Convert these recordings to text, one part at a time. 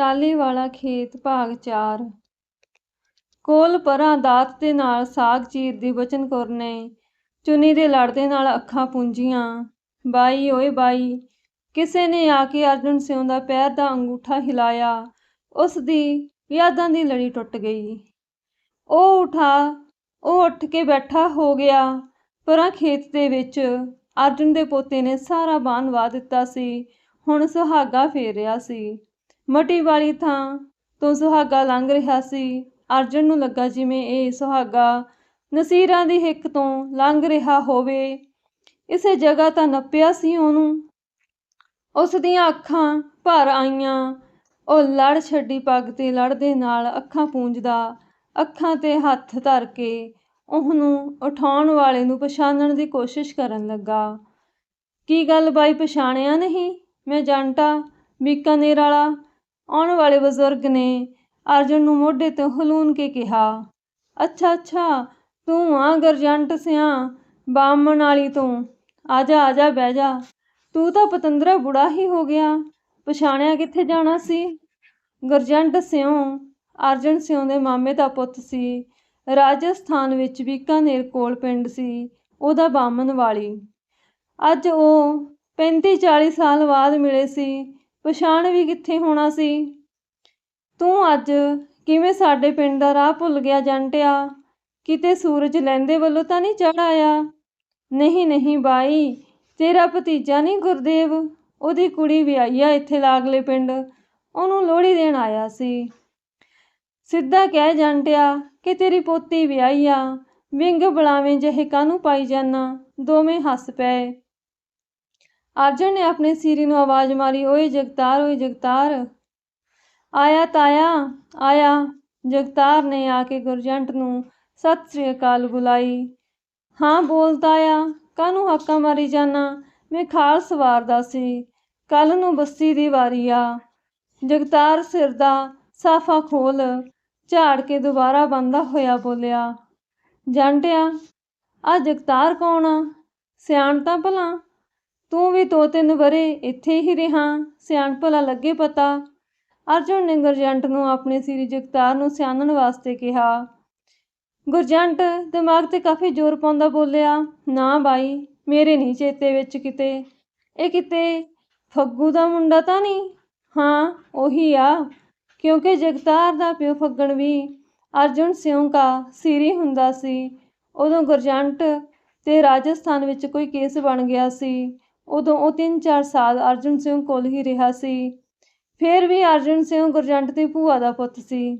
ਟਾਹਲੀ ਵਾਲਾ ਖੇਤ ਭਾਗ 4 ਕੋਲ ਪਰਾਂ ਦਾਤ ਦੇ ਨਾਲ ਸਾਗ ਚੀਰ ਦੀ ਬਚਨ ਕੌਰ ਨੇ। ਚੁੰਨੀ ਦੇ ਲੜਦੇ ਨਾਲ ਅੱਖਾਂ ਪੂੰਝੀਆਂ ਬਾਈ, ਓਏ ਬਾਈ, ਕਿਸੇ ਨੇ ਆ ਕੇ ਅਰਜਨ ਸਿਉਂ ਦਾ ਪੈਰ ਦਾ ਅੰਗੂਠਾ ਹਿਲਾਇਆ। ਉਸ ਦੀ ਯਾਦਾਂ ਦੀ ਲੜੀ ਟੁੱਟ ਗਈ। ਉਹ ਉਠਾ, ਉਹ ਉੱਠ ਕੇ ਬੈਠਾ ਹੋ ਗਿਆ। ਪਰਾਂ ਖੇਤ ਦੇ ਵਿੱਚ ਅਰਜਨ ਦੇ ਪੋਤੇ ਨੇ ਸਾਰਾ ਬਾਣ ਵਾ ਦਿੱਤਾ ਸੀ। ਹੁਣ ਸੁਹਾਗਾ ਫੇਰ ਰਿਹਾ ਸੀ। ਮਟੀ ਵਾਲੀ ਥਾਂ ਤੋਂ ਸੁਹਾਗਾ ਲੰਘ ਰਿਹਾ ਸੀ। ਅਰਜਨ ਨੂੰ ਲੱਗਾ ਜਿਵੇਂ ਇਹ ਸੁਹਾਗਾ ਨਸੀਰਾਂ ਦੀ ਹਿੱਕ ਤੋਂ ਲੰਘ ਰਿਹਾ ਹੋਵੇ। ਇਸੇ ਜਗ੍ਹਾ ਤਾਂ ਨੱਪਿਆ ਸੀ ਉਹਨੂੰ। ਉਸ ਦੀਆਂ ਅੱਖਾਂ ਭਰ ਆਈਆਂ। ਉਹ ਲੜ ਛੱਡੀ ਪੱਗ ਤੇ ਲੜ ਦੇ ਨਾਲ ਅੱਖਾਂ ਪੂੰਝਦਾ, ਅੱਖਾਂ ਤੇ ਹੱਥ ਧਰ ਕੇ ਉਹਨੂੰ ਉਠਾਉਣ ਵਾਲੇ ਨੂੰ ਪਛਾਣਨ ਦੀ ਕੋਸ਼ਿਸ਼ ਕਰਨ ਲੱਗਾ। ਕੀ ਗੱਲ ਬਾਈ, ਪਛਾਣਿਆ ਨਹੀਂ? ਮੈਂ ਜੰਟਾ ਬੀਕਾਨੇਰ ਵਾਲਾ ਆਉਣ ਵਾਲੇ ਬਜ਼ੁਰਗ ਨੇ ਅਰਜਨ ਨੂੰ ਮੋਢੇ ਤੋਂ ਹਲੂਣ ਕੇ ਕਿਹਾ, ਅੱਛਾ ਅੱਛਾ, ਤੂੰ ਆ ਗਰਜੰਟ ਸਿਆ ਬਾਮਣ ਵਾਲੀ ਤੋਂ। ਆ ਜਾ ਆ ਜਾ, ਬਹਿ ਜਾ। ਤੂੰ ਤਾਂ ਪਤੰਦਰਾ ਬੁੜਾ ਹੀ ਹੋ ਗਿਆ। ਪਛਾਣਿਆ ਕਿੱਥੇ ਜਾਣਾ ਸੀ? ਗਰਜੰਟ ਸਿਉ, ਅਰਜਨ ਸਿਉ ਦੇ ਮਾਮੇ ਦਾ ਪੁੱਤ ਸੀ। ਰਾਜਸਥਾਨ ਵਿੱਚ ਬੀਕਾਨੇਰ ਕੋਲ ਪਿੰਡ ਸੀ, ਉਹਦਾ ਬਾਮਣ ਵਾਲੀ। ਅੱਜ ਉਹ 35 40 ਸਾਲ ਬਾਅਦ ਮਿਲੇ ਸੀ। ਪਛਾਣ ਵੀ ਕਿੱਥੇ ਹੋਣਾ ਸੀ? ਤੂੰ ਅੱਜ ਕਿਵੇਂ ਸਾਡੇ ਪਿੰਡ ਦਾ ਰਾਹ ਭੁੱਲ ਗਿਆ ਜੰਟਿਆ? ਕਿਤੇ ਸੂਰਜ ਲੈਂਦੇ ਵੱਲੋਂ ਤਾਂ ਨਹੀਂ ਚੜ ਆਇਆ? ਨਹੀਂ ਨਹੀਂ ਬਾਈ, ਤੇਰਾ ਭਤੀਜਾ ਨਹੀਂ ਗੁਰਦੇਵ? ਉਹਦੀ ਕੁੜੀ ਵਿਆਹੀ ਆ ਇੱਥੇ ਲਾਗਲੇ ਪਿੰਡ। ਉਹਨੂੰ ਲੋਹੜੀ ਦੇਣ ਆਇਆ ਸੀ। ਸਿੱਧਾ ਕਹਿ ਜੰਟਿਆ ਕਿ ਤੇਰੀ ਪੋਤੀ ਵਿਆਹੀ ਆ। ਵਿੰਗ ਬਲਾਵੇਂ ਜਿਹੇ ਕਾਹਨੂੰ ਪਾਈ ਜਾਨਾ? ਦੋਵੇਂ ਹੱਸ ਪਏ। ਅਰਜਨ ਨੇ ਆਪਣੇ ਸੀਰੀ ਨੂੰ ਆਵਾਜ਼ ਮਾਰੀ, ਓਏ ਜਗਤਾਰ ਓਏ ਜਗਤਾਰ। ਆਇਆ ਤਾਇਆ, ਆਇਆ। ਜਗਤਾਰ ਨੇ ਆ ਕੇ ਗੁਰਜੰਟ ਨੂੰ, ਸਤਿ ਸ੍ਰੀ ਅਕਾਲ ਬੁਲਾਈ। ਹਾਂ, ਬੋਲ ਤਾਇਆ, ਕਾਹਨੂੰ ਹਾਕਾਂ ਮਾਰੀ ਜਾਨਾ? ਮੈਂ ਖਾਲ ਸਵਾਰਦਾ ਸੀ ਕੱਲ ਨੂੰ ਬੱਸੀ ਦੀ ਵਾਰੀ ਆ। ਜਗਤਾਰ ਸਿਰ ਦਾ ਸਾਫਾ ਖੋਲ ਝਾੜ ਕੇ ਦੁਬਾਰਾ ਬੰਦਾ ਹੋਇਆ ਬੋਲਿਆ, ਜੰਟਿਆ ਆ ਜਗਤਾਰ ਕੌਣ ਆ? ਸਿਆਣ ਤਾਂ ਭਲਾ? ਤੂੰ ਵੀ ਦੋ ਤਿੰਨ ਵਰੇ ਇੱਥੇ ਹੀ ਰਿਹਾ ਸਿਆਣ ਭਲਾ ਲੱਗੇ ਪਤਾ। ਅਰਜੁਨ ਨੇ ਗੁਰਜੰਟ ਨੂੰ ਆਪਣੇ ਸ੍ਰੀ ਜਗਤਾਰ ਨੂੰ ਸਿਆਣਨ ਵਾਸਤੇ ਕਿਹਾ। ਗੁਰਜੰਟ, ਦਿਮਾਗ ਤੇ ਕਾਫੀ ਜ਼ੋਰ ਪਾਉਂਦਾ ਬੋਲਿਆ, ਨਾ ਬਾਈ, ਮੇਰੇ ਨਹੀਂ ਚੇਤੇ ਵਿੱਚ ਕਿਤੇ। ਇਹ ਕਿਤੇ ਫੱਗੂ ਦਾ ਮੁੰਡਾ ਤਾਂ ਨਹੀਂ ਹਾਂ, ਉਹੀ ਆ, ਕਿਉਂਕਿ ਜਗਤਾਰ ਦਾ ਪਿਓ ਫੱਗਣ ਵੀ ਅਰਜੁਨ ਸਿਉਂ ਕਾ ਸਿਰੀ ਹੁੰਦਾ ਸੀ। ਉਦੋਂ ਗੁਰਜੰਟ ਤੇ ਰਾਜਸਥਾਨ ਵਿੱਚ ਕੋਈ ਕੇਸ ਬਣ ਗਿਆ ਸੀ। ਉਦੋਂ ਉਹ 3-4 ਸਾਲ ਅਰਜੁਨ ਸਿੰਘ ਕੋਲ ਹੀ ਰਿਹਾ ਸੀ। ਫਿਰ ਵੀ ਅਰਜੁਨ ਸਿੰਘ ਗੁਰਜੰਟ ਦੀ ਭੂਆ ਦਾ ਪੁੱਤ ਸੀ।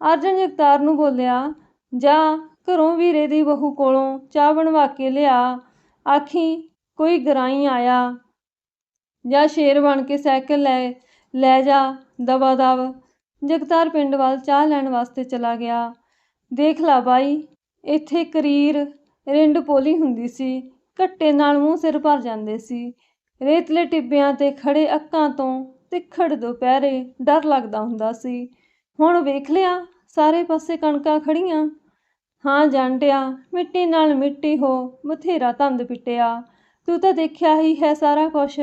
ਅਰਜਨ ਜਗਤਾਰ ਨੂੰ ਬੋਲਿਆ, ਜਾ, ਘਰੋਂ ਵੀਰੇ ਦੀ ਬਹੂ ਕੋਲੋਂ ਚਾਹ ਬਣਵਾ ਕੇ ਲਿਆ। ਆਖੀ, ਕੋਈ ਗਰਾਈ ਆਇਆ। ਜਾਂ, ਸ਼ੇਰ ਬਣ ਕੇ ਸਾਈਕਲ ਲੈ ਲੈ ਜਾ ਦਵਾ ਦਵ ਜਗਤਾਰ ਪਿੰਡ ਵੱਲ ਚਾਹ ਲੈਣ ਵਾਸਤੇ ਚਲਾ ਗਿਆ। ਦੇਖ ਲਾ ਬਾਈ, ਇੱਥੇ ਕਰੀਰ ਰਿੰਡ ਪੋਲੀ ਹੁੰਦੀ ਸੀ। ਘੱਟੇ ਨਾਲ ਮੂੰਹ ਸਿਰ ਭਰ ਜਾਂਦੇ ਸੀ। ਰੇਤਲੇ ਟਿੱਬਿਆਂ ਤੇ ਖੜੇ ਅੱਕਾਂ ਤੋਂ ਤਿੱਖੜ ਦੁਪਹਿਰੇ ਡਰ ਲੱਗਦਾ ਹੁੰਦਾ ਸੀ। ਹੁਣ ਵੇਖ ਲਿਆ, ਸਾਰੇ ਪਾਸੇ ਕਣਕਾਂ ਖੜੀਆਂ ਹਾਂ ਜਾਂਟਿਆ ਮਿੱਟੀ ਨਾਲ ਮਿੱਟੀ ਹੋ, ਬਥੇਰਾ ਤੰਦ ਪਿੱਟਿਆ। ਤੂੰ ਤਾਂ ਦੇਖਿਆ ਹੀ ਹੈ ਸਾਰਾ ਕੁਛ।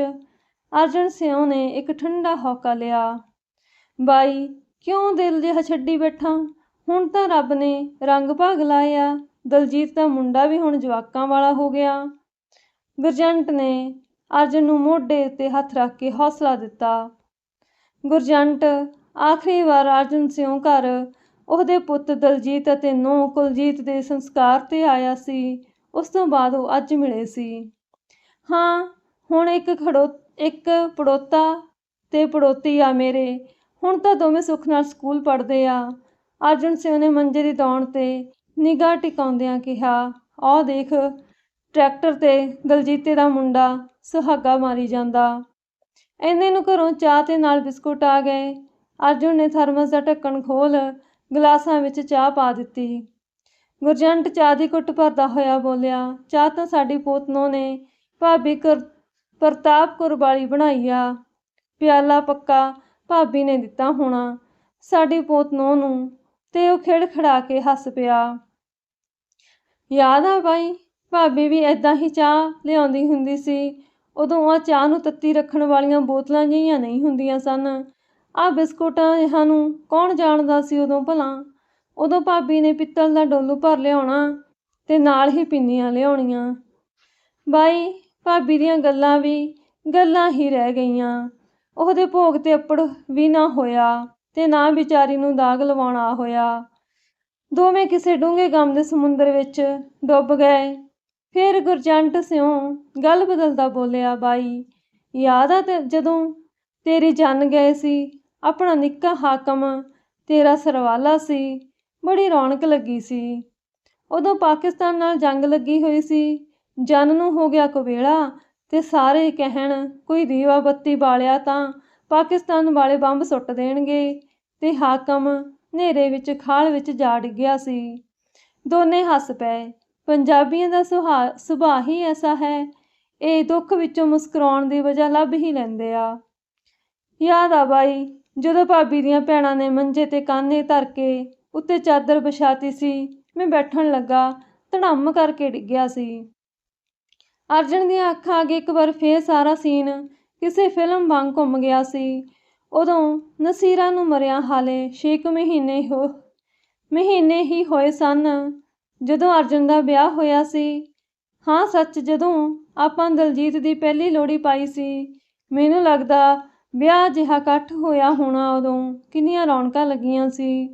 ਅਰਜਨ ਸਿਉ ਨੇ ਇੱਕ ਠੰਡਾ ਹੌਕਾ ਲਿਆ। ਬਾਈ, ਕਿਉਂ ਦਿਲ ਜਿਹਾ ਛੱਡੀ ਬੈਠਾ? ਹੁਣ ਤਾਂ ਰੱਬ ਨੇ ਰੰਗ ਭਾਗ ਲਾਇਆ। ਦਲਜੀਤ ਦਾ ਮੁੰਡਾ ਵੀ ਹੁਣ ਜਵਾਕਾਂ ਵਾਲਾ ਹੋ ਗਿਆ। ਗੁਰਜੰਟ ਨੇ ਅਰਜਨ ਨੂੰ ਮੋਢੇ ਉੱਤੇ ਹੱਥ ਰੱਖ ਕੇ ਹੌਸਲਾ ਦਿੱਤਾ। ਗੁਰਜੰਟ ਆਖਰੀ ਵਾਰ ਅਰਜਨ ਸਿਉਂ ਘਰ ਉਹਦੇ ਪੁੱਤ ਦਲਜੀਤ ਅਤੇ ਨੂੰਹ ਕੁਲਜੀਤ ਦੇ ਸੰਸਕਾਰ ਤੇ ਆਇਆ ਸੀ। ਉਸ ਤੋਂ ਬਾਅਦ ਉਹ ਅੱਜ ਮਿਲੇ ਸੀ। ਹਾਂ, ਹੁਣ ਇੱਕ ਖੜੋ, ਇੱਕ ਪੜੋਤਾ ਤੇ ਪੜੋਤੀ ਆ ਮੇਰੇ। ਹੁਣ ਤਾਂ ਦੋਵੇਂ ਸੁੱਖ ਨਾਲ ਸਕੂਲ ਪੜ੍ਹਦੇ ਆ। ਅਰਜਨ ਸਿੰਘ ਨੇ ਮੰਜੇ ਦੀ ਦੌਣ ਤੇ ਨਿਗਾਹ ਟਿਕਾਉਂਦਿਆਂ ਕਿਹਾ, ਆਹ ਦੇਖ ਟਰੈਕਟਰ ਤੇ ਦਲਜੀਤੇ ਦਾ ਮੁੰਡਾ ਸੁਹਾਗਾ ਮਾਰੀ ਜਾਂਦਾ। ਐਨੇ ਨੂੰ ਘਰੋਂ ਚਾਹ ਤੇ ਨਾਲ ਬਿਸਕੁਟ ਆ ਗਏ। ਅਰਜੁਨ ਨੇ ਥਰਮਸ ਦਾ ਢੱਕਣ ਖੋਲ ਗਲਾਸਾਂ ਵਿੱਚ ਚਾਹ ਪਾ ਦਿੱਤੀ। ਗੁਰਜੰਟ ਚਾਹ ਦੀ ਘੁੱਟ ਭਰਦਾ ਹੋਇਆ ਬੋਲਿਆ, ਚਾਹ ਤਾਂ ਸਾਡੀ ਪੋਤਨੋਂ ਨੇ। ਭਾਬੀ ਕਰ, ਪ੍ਰਤਾਪ ਕੌਰ ਵਾਲੀ ਬਣਾਈ ਆ। ਪਿਆਲਾ ਪੱਕਾ ਭਾਬੀ ਨੇ ਦਿੱਤਾ ਹੋਣਾ। ਸਾਡੀ ਪੋਤਨੋਂ ਨੂੰ। ਤੇ ਉਹ ਖਿੜ ਖੜਾ ਕੇ ਹੱਸ ਪਿਆ। ਯਾਦ ਆ ਬਾਈ ਭਾਬੀ ਵੀ ਐਦਾਂ ਹੀ ਚਾਹ ਲਿਆਉਂਦੀ ਹੁੰਦੀ ਸੀ। ਉਦੋਂ ਆ ਚਾਹ ਨੂੰ ਤੱਤੀ ਰੱਖਣ ਵਾਲੀਆਂ ਬੋਤਲਾਂ ਜਿਹੀਆਂ ਨਹੀਂ ਹੁੰਦੀਆਂ ਸਨ। ਆ ਬਿਸਕੁਟਾਂ ਇਹਨਾਂ ਨੂੰ ਕੌਣ ਜਾਣਦਾ ਸੀ ਉਦੋਂ ਭਲਾ? ਉਦੋਂ ਭਾਬੀ ਨੇ ਪਿੱਤਲ ਦਾ ਡੋਲੂ ਭਰ ਲਿਆਉਣਾ ਤੇ ਨਾਲ ਹੀ ਪਿੰਨੀਆਂ ਲਿਆਉਣੀਆਂ। ਬਾਈ, ਭਾਬੀ ਦੀਆਂ ਗੱਲਾਂ ਵੀ ਗੱਲਾਂ ਹੀ ਰਹਿ ਗਈਆਂ। ਉਹਦੇ ਭੋਗ ਤੇ ਅੱਪੜ ਵੀ ਨਾ ਹੋਇਆ ਤੇ ਨਾ ਵਿਚਾਰੀ ਨੂੰ ਦਾਗ ਲਵਾਉਣਾ ਹੋਇਆ। ਦੋਵੇਂ ਕਿਸੇ ਡੂੰਘੇ ਗਮ ਦੇ ਸਮੁੰਦਰ ਵਿੱਚ ਡੁੱਬ ਗਏ। ਫਿਰ ਗੁਰਜੰਟ ਸਿਉ ਗੱਲ ਬਦਲਦਾ ਬੋਲਿਆ, ਬਾਈ, ਯਾਦ ਆ ਤੇ ਜਦੋਂ ਤੇਰੀ ਜਨ ਗਏ ਸੀ, ਆਪਣਾ ਨਿੱਕਾ ਹਾਕਮ ਤੇਰਾ ਸਰਵਾਲਾ ਸੀ, ਬੜੀ ਰੌਣਕ ਲੱਗੀ ਸੀ। ਉਦੋਂ ਪਾਕਿਸਤਾਨ ਨਾਲ ਜੰਗ ਲੱਗੀ ਹੋਈ ਸੀ, ਜਨ ਨੂੰ ਹੋ ਗਿਆ ਕੁਵੇਲਾ ਤੇ ਸਾਰੇ ਕਹਿਣ, ਕੋਈ ਦੀਵਾ ਬੱਤੀ ਬਾਲਿਆ ਤਾਂ ਪਾਕਿਸਤਾਨ ਵਾਲੇ ਬੰਬ ਸੁੱਟ ਦੇਣਗੇ ਤੇ ਹਾਕਮ ਹਨੇਰੇ ਵਿੱਚ ਖਾਲ ਵਿੱਚ ਜਾ ਡਿੱਗਿਆ ਸੀ। ਦੋਨੇ ਹੱਸ ਪਏ ਪੰਜਾਬੀਆਂ ਦਾ ਸੁਭਾਅ ਸੁਭਾਅ ਹੀ ਐਸਾ ਹੈ, ਇਹ ਦੁੱਖ ਵਿੱਚੋਂ ਮੁਸਕਰਾਉਣ ਦੀ ਵਜ੍ਹਾ ਲੱਭ ਹੀ ਲੈਂਦੇ ਆ। ਯਾਦ ਆ ਬਾਈ, ਜਦੋਂ ਭਾਬੀ ਦੀਆਂ ਭੈਣਾਂ ਨੇ ਮੰਜੇ ਤੇ ਕਾਨੇ ਧਰ ਕੇ ਉੱਤੇ ਚਾਦਰ ਵਿਛਾਤੀ ਸੀ, ਮੈਂ ਬੈਠਣ ਲੱਗਾ, ਧੜੰਮ ਕਰਕੇ ਡਿੱਗਿਆ ਸੀ। ਅਰਜਨ ਦੀਆਂ ਅੱਖਾਂ ਅੱਗੇ ਇੱਕ ਵਾਰ ਫੇਰ ਸਾਰਾ ਸੀਨ ਕਿਸੇ ਫਿਲਮ ਵਾਂਗ ਘੁੰਮ ਗਿਆ ਸੀ। ਉਦੋਂ ਨਸੀਰਾ ਨੂੰ ਮਰਿਆ ਹਾਲੇ 6 ਮਹੀਨੇ ਹੋ, ਮਹੀਨੇ ਹੀ ਹੋਏ ਸਨ ਜਦੋਂ ਅਰਜੁਨ ਦਾ ਵਿਆਹ ਹੋਇਆ ਸੀ, ਹਾਂ ਸੱਚ ਜਦੋਂ ਆਪਾਂ ਦਲਜੀਤ ਦੀ ਪਹਿਲੀ ਲੋੜੀ ਪਾਈ ਸੀ, ਮੈਨੂੰ ਲੱਗਦਾ ਵਿਆਹ ਜਿਹਾ ਇਕੱਠ ਹੋਇਆ ਹੋਣਾ ਉਦੋਂ ਕਿੰਨੀਆਂ ਰੌਣਕਾਂ ਲੱਗੀਆਂ ਸੀ।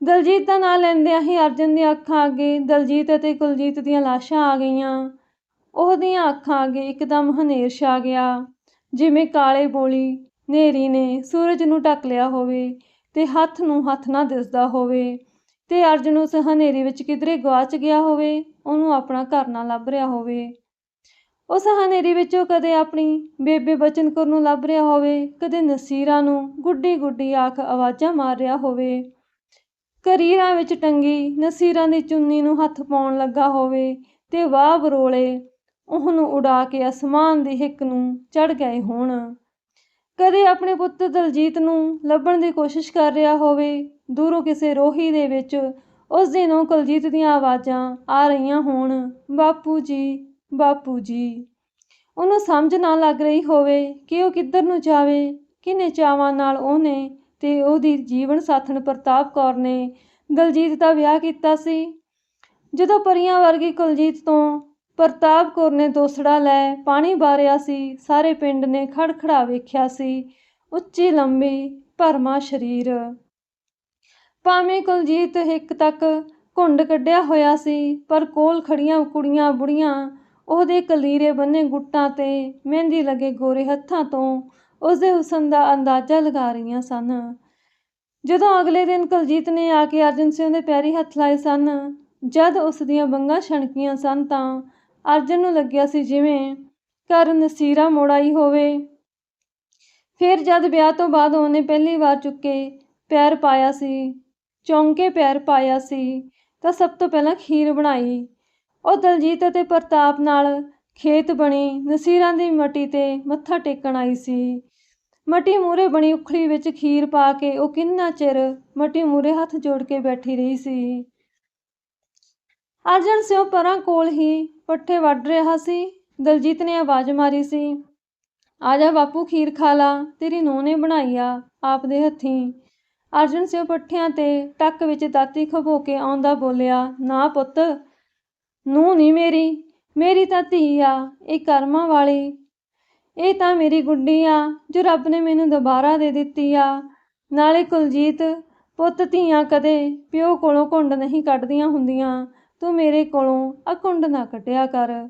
ਦਲਜੀਤ ਦਾ ਨਾਂ ਲੈਂਦਿਆਂ ਹੀ ਅਰਜਨ ਦੀਆਂ ਅੱਖਾਂ ਅੱਗੇ ਦਲਜੀਤ ਅਤੇ ਕੁਲਜੀਤ ਦੀਆਂ ਲਾਸ਼ਾਂ ਆ ਗਈਆਂ। ਉਹਦੀਆਂ ਅੱਖਾਂ ਅੱਗੇ ਇੱਕਦਮ ਹਨੇਰ ਛਾ ਗਿਆ, ਜਿਵੇਂ ਕਾਲੇ ਬੋਲੀ ਨੇਰੀ ਨੇ ਸੂਰਜ ਨੂੰ ਢੱਕ ਲਿਆ ਹੋਵੇ ਤੇ ਹੱਥ ਨੂੰ ਹੱਥ ਨਾ ਦਿਸਦਾ ਹੋਵੇ। ਤੇ ਅਰਜਨ ਉਸ ਹਨੇਰੀ ਵਿੱਚ ਕਿਧਰੇ ਗਵਾਚ ਗਿਆ ਹੋਵੇ, ਉਹਨੂੰ ਆਪਣਾ ਘਰ ਨਾ ਲੱਭ ਰਿਹਾ ਹੋਵੇ। ਉਸ ਹਨੇਰੀ ਵਿੱਚੋਂ ਕਦੇ ਆਪਣੀ ਬੇਬੇ ਬਚਨ ਕੌਰ ਨੂੰ ਲੱਭ ਰਿਹਾ ਹੋਵੇ, ਕਦੇ ਨਸੀਰਾ ਨੂੰ ਗੁੱਡੀ ਗੁੱਡੀ ਆਖ ਆਵਾਜ਼ਾਂ ਮਾਰ ਰਿਹਾ ਹੋਵੇ। ਕਰੀਰਾਂ ਵਿੱਚ ਟੰਗੀ ਨਸੀਰਾਂ ਦੀ ਚੁੰਨੀ ਨੂੰ ਹੱਥ ਪਾਉਣ ਲੱਗਾ ਹੋਵੇ ਤੇ ਵਾਹ ਬਰੋਲੇ ਉਹਨੂੰ ਉਡਾ ਕੇ ਅਸਮਾਨ ਦੀ ਹਿੱਕ ਨੂੰ ਚੜ ਗਏ ਹੋਣ। ਕਦੇ ਆਪਣੇ ਪੁੱਤ ਦਲਜੀਤ ਨੂੰ ਲੱਭਣ ਦੀ ਕੋਸ਼ਿਸ਼ ਕਰ ਰਿਹਾ ਹੋਵੇ ਦੂਰੋਂ ਕਿਸੇ ਰੋਹੀ ਦੇ ਵਿੱਚ ਉਸ ਦਿਨੋਂ ਕੁਲਜੀਤ ਦੀਆਂ ਆਵਾਜ਼ਾਂ ਆ ਰਹੀਆਂ ਹੋਣ, ਬਾਪੂ ਜੀ ਬਾਪੂ ਜੀ। ਉਹਨੂੰ ਸਮਝ ਨਾ ਲੱਗ ਰਹੀ ਹੋਵੇ ਕਿ ਉਹ ਕਿੱਧਰ ਨੂੰ ਜਾਵੇ, ਕਿੰਨੇ ਚਾਵਾਂ ਨਾਲ ਉਹਨੇ ਤੇ ਉਹਦੀ ਜੀਵਨ ਸਾਥਣ ਪ੍ਰਤਾਪ ਕੌਰ ਨੇ ਦਲਜੀਤ ਦਾ ਵਿਆਹ ਕੀਤਾ ਸੀ। ਜਦੋਂ ਪਰੀਆਂ ਵਰਗੀ ਕੁਲਜੀਤ ਤੋਂ ਪ੍ਰਤਾਪ ਕੌਰ ਨੇ ਦੋਸੜਾ ਲੈ ਪਾਣੀ ਬਾਰਿਆ ਸੀ, ਸਾਰੇ ਪਿੰਡ ਨੇ ਖੜਖੜਾ ਵੇਖਿਆ ਸੀ, ਉੱਚੀ ਲੰਬੀ ਭਰਮਾ ਸਰੀਰ। ਭਾਵੇਂ ਕੁਲਜੀਤ ਹਿੱਕ ਤੱਕ ਘੁੰਡ ਕੱਢਿਆ ਹੋਇਆ ਸੀ, ਪਰ ਕੋਲ ਖੜੀਆਂ ਕੁੜੀਆਂ ਬੁੜੀਆਂ, ਉਹਦੇ ਕਲੀਰੇ ਬੰਨੇ ਗੁੱਟਾਂ ਤੇ ਮਹਿੰਦੀ ਲੱਗੇ ਗੋਰੇ ਹੱਥਾਂ ਤੋਂ ਉਸਦੇ ਹੁਸਨ ਦਾ ਅੰਦਾਜ਼ਾ ਲਗਾ ਰਹੀਆਂ ਸਨ। ਜਦੋਂ ਅਗਲੇ ਦਿਨ ਕੁਲਜੀਤ ਨੇ ਆ ਕੇ ਅਰਜਨ ਸਿੰਘ ਦੇ ਪੈਰੀ ਹੱਥ ਲਾਏ ਸਨ, ਜਦ ਉਸ ਦੀਆਂ ਬੰਗਾਂ ਛਣਕੀਆਂ ਸਨ ਤਾਂ ਅਰਜਨ ਨੂੰ ਲੱਗਿਆ ਸੀ ਜਿਵੇਂ ਘਰ ਨਸੀਰਾ ਮੋੜਾਈ ਹੋਵੇ। ਫਿਰ ਜਦ ਵਿਆਹ ਤੋਂ ਬਾਅਦ ਉਹਨੇ ਪਹਿਲੀ ਵਾਰ ਚੁੱਕੇ ਪੈਰ ਪਾਇਆ ਸੀ ਚੌਂਕੇ ਪੈਰ ਪਾਇਆ ਸੀ, ਤਾਂ ਸਭ ਤੋਂ ਪਹਿਲਾਂ ਖੀਰ ਬਣਾਈ। ਉਹ ਦਲਜੀਤ ਅਤੇ ਪ੍ਰਤਾਪ ਨਾਲ ਖੇਤ ਬਣੀ, ਨਸੀਰਾਂ ਦੀ ਮਟੀ ਤੇ ਮੱਥਾ ਟੇਕਣ ਆਈ ਸੀ। ਮਟੀ ਮੂਰੇ ਬਣੀ ਉਖਲੀ ਵਿੱਚ ਖੀਰ ਪਾ ਕੇ ਉਹ ਕਿੰਨਾ ਚਿਰ ਮਟੀ ਮੂਰੇ ਹੱਥ ਜੋੜ ਕੇ ਬੈਠੀ ਰਹੀ ਸੀ। ਅਰਜਨ ਸਿਉ ਪਰਾਂ ਕੋਲ ਹੀ ਪੱਠੇ ਵੱਢ ਰਿਹਾ ਸੀ। ਦਲਜੀਤ ਨੇ ਆਵਾਜ਼ ਮਾਰੀ ਸੀ, ਆ ਜਾ ਬਾਪੂ, ਖੀਰ ਖਾ ਲਾ, ਤੇਰੀ ਨੂੰਹ ਨੇ ਬਣਾਈ ਆ, ਆਪ ਦੇ ਹੱਥੀਂ। ਅਰਜਨ ਸਿਓ ਪੱਠਿਆਂ ਤੇ ਟੱਕ ਵਿੱਚ ਦਾਤੀ ਖਬੋ ਕੇ ਆਉਂਦਾ ਬੋਲਿਆ, ਨਾ ਪੁੱਤ ਨੂੰ ਨਹੀਂ ਮੇਰੀ ਮੇਰੀ ਤਾਂ ਧੀ ਆ, ਇਹ ਕਰਮਾਂ ਵਾਲੀ। ਇਹ ਤਾਂ ਮੇਰੀ ਗੁੱਡੀ ਆ, ਜੋ ਰੱਬ ਨੇ ਮੈਨੂੰ ਦੁਬਾਰਾ ਦੇ ਦਿੱਤੀ ਆ। ਨਾਲੇ ਕੁਲਜੀਤ, ਪੁੱਤ ਧੀਆਂ ਕਦੇ ਪਿਓ ਕੋਲੋਂ ਘੁੰਡ ਨਹੀਂ ਕੱਢਦੀਆਂ ਹੁੰਦੀਆਂ। ਤੂੰ ਮੇਰੇ ਕੋਲੋਂ ਆ ਘੁੰਡ ਨਾ ਕੱਢਿਆ ਕਰ।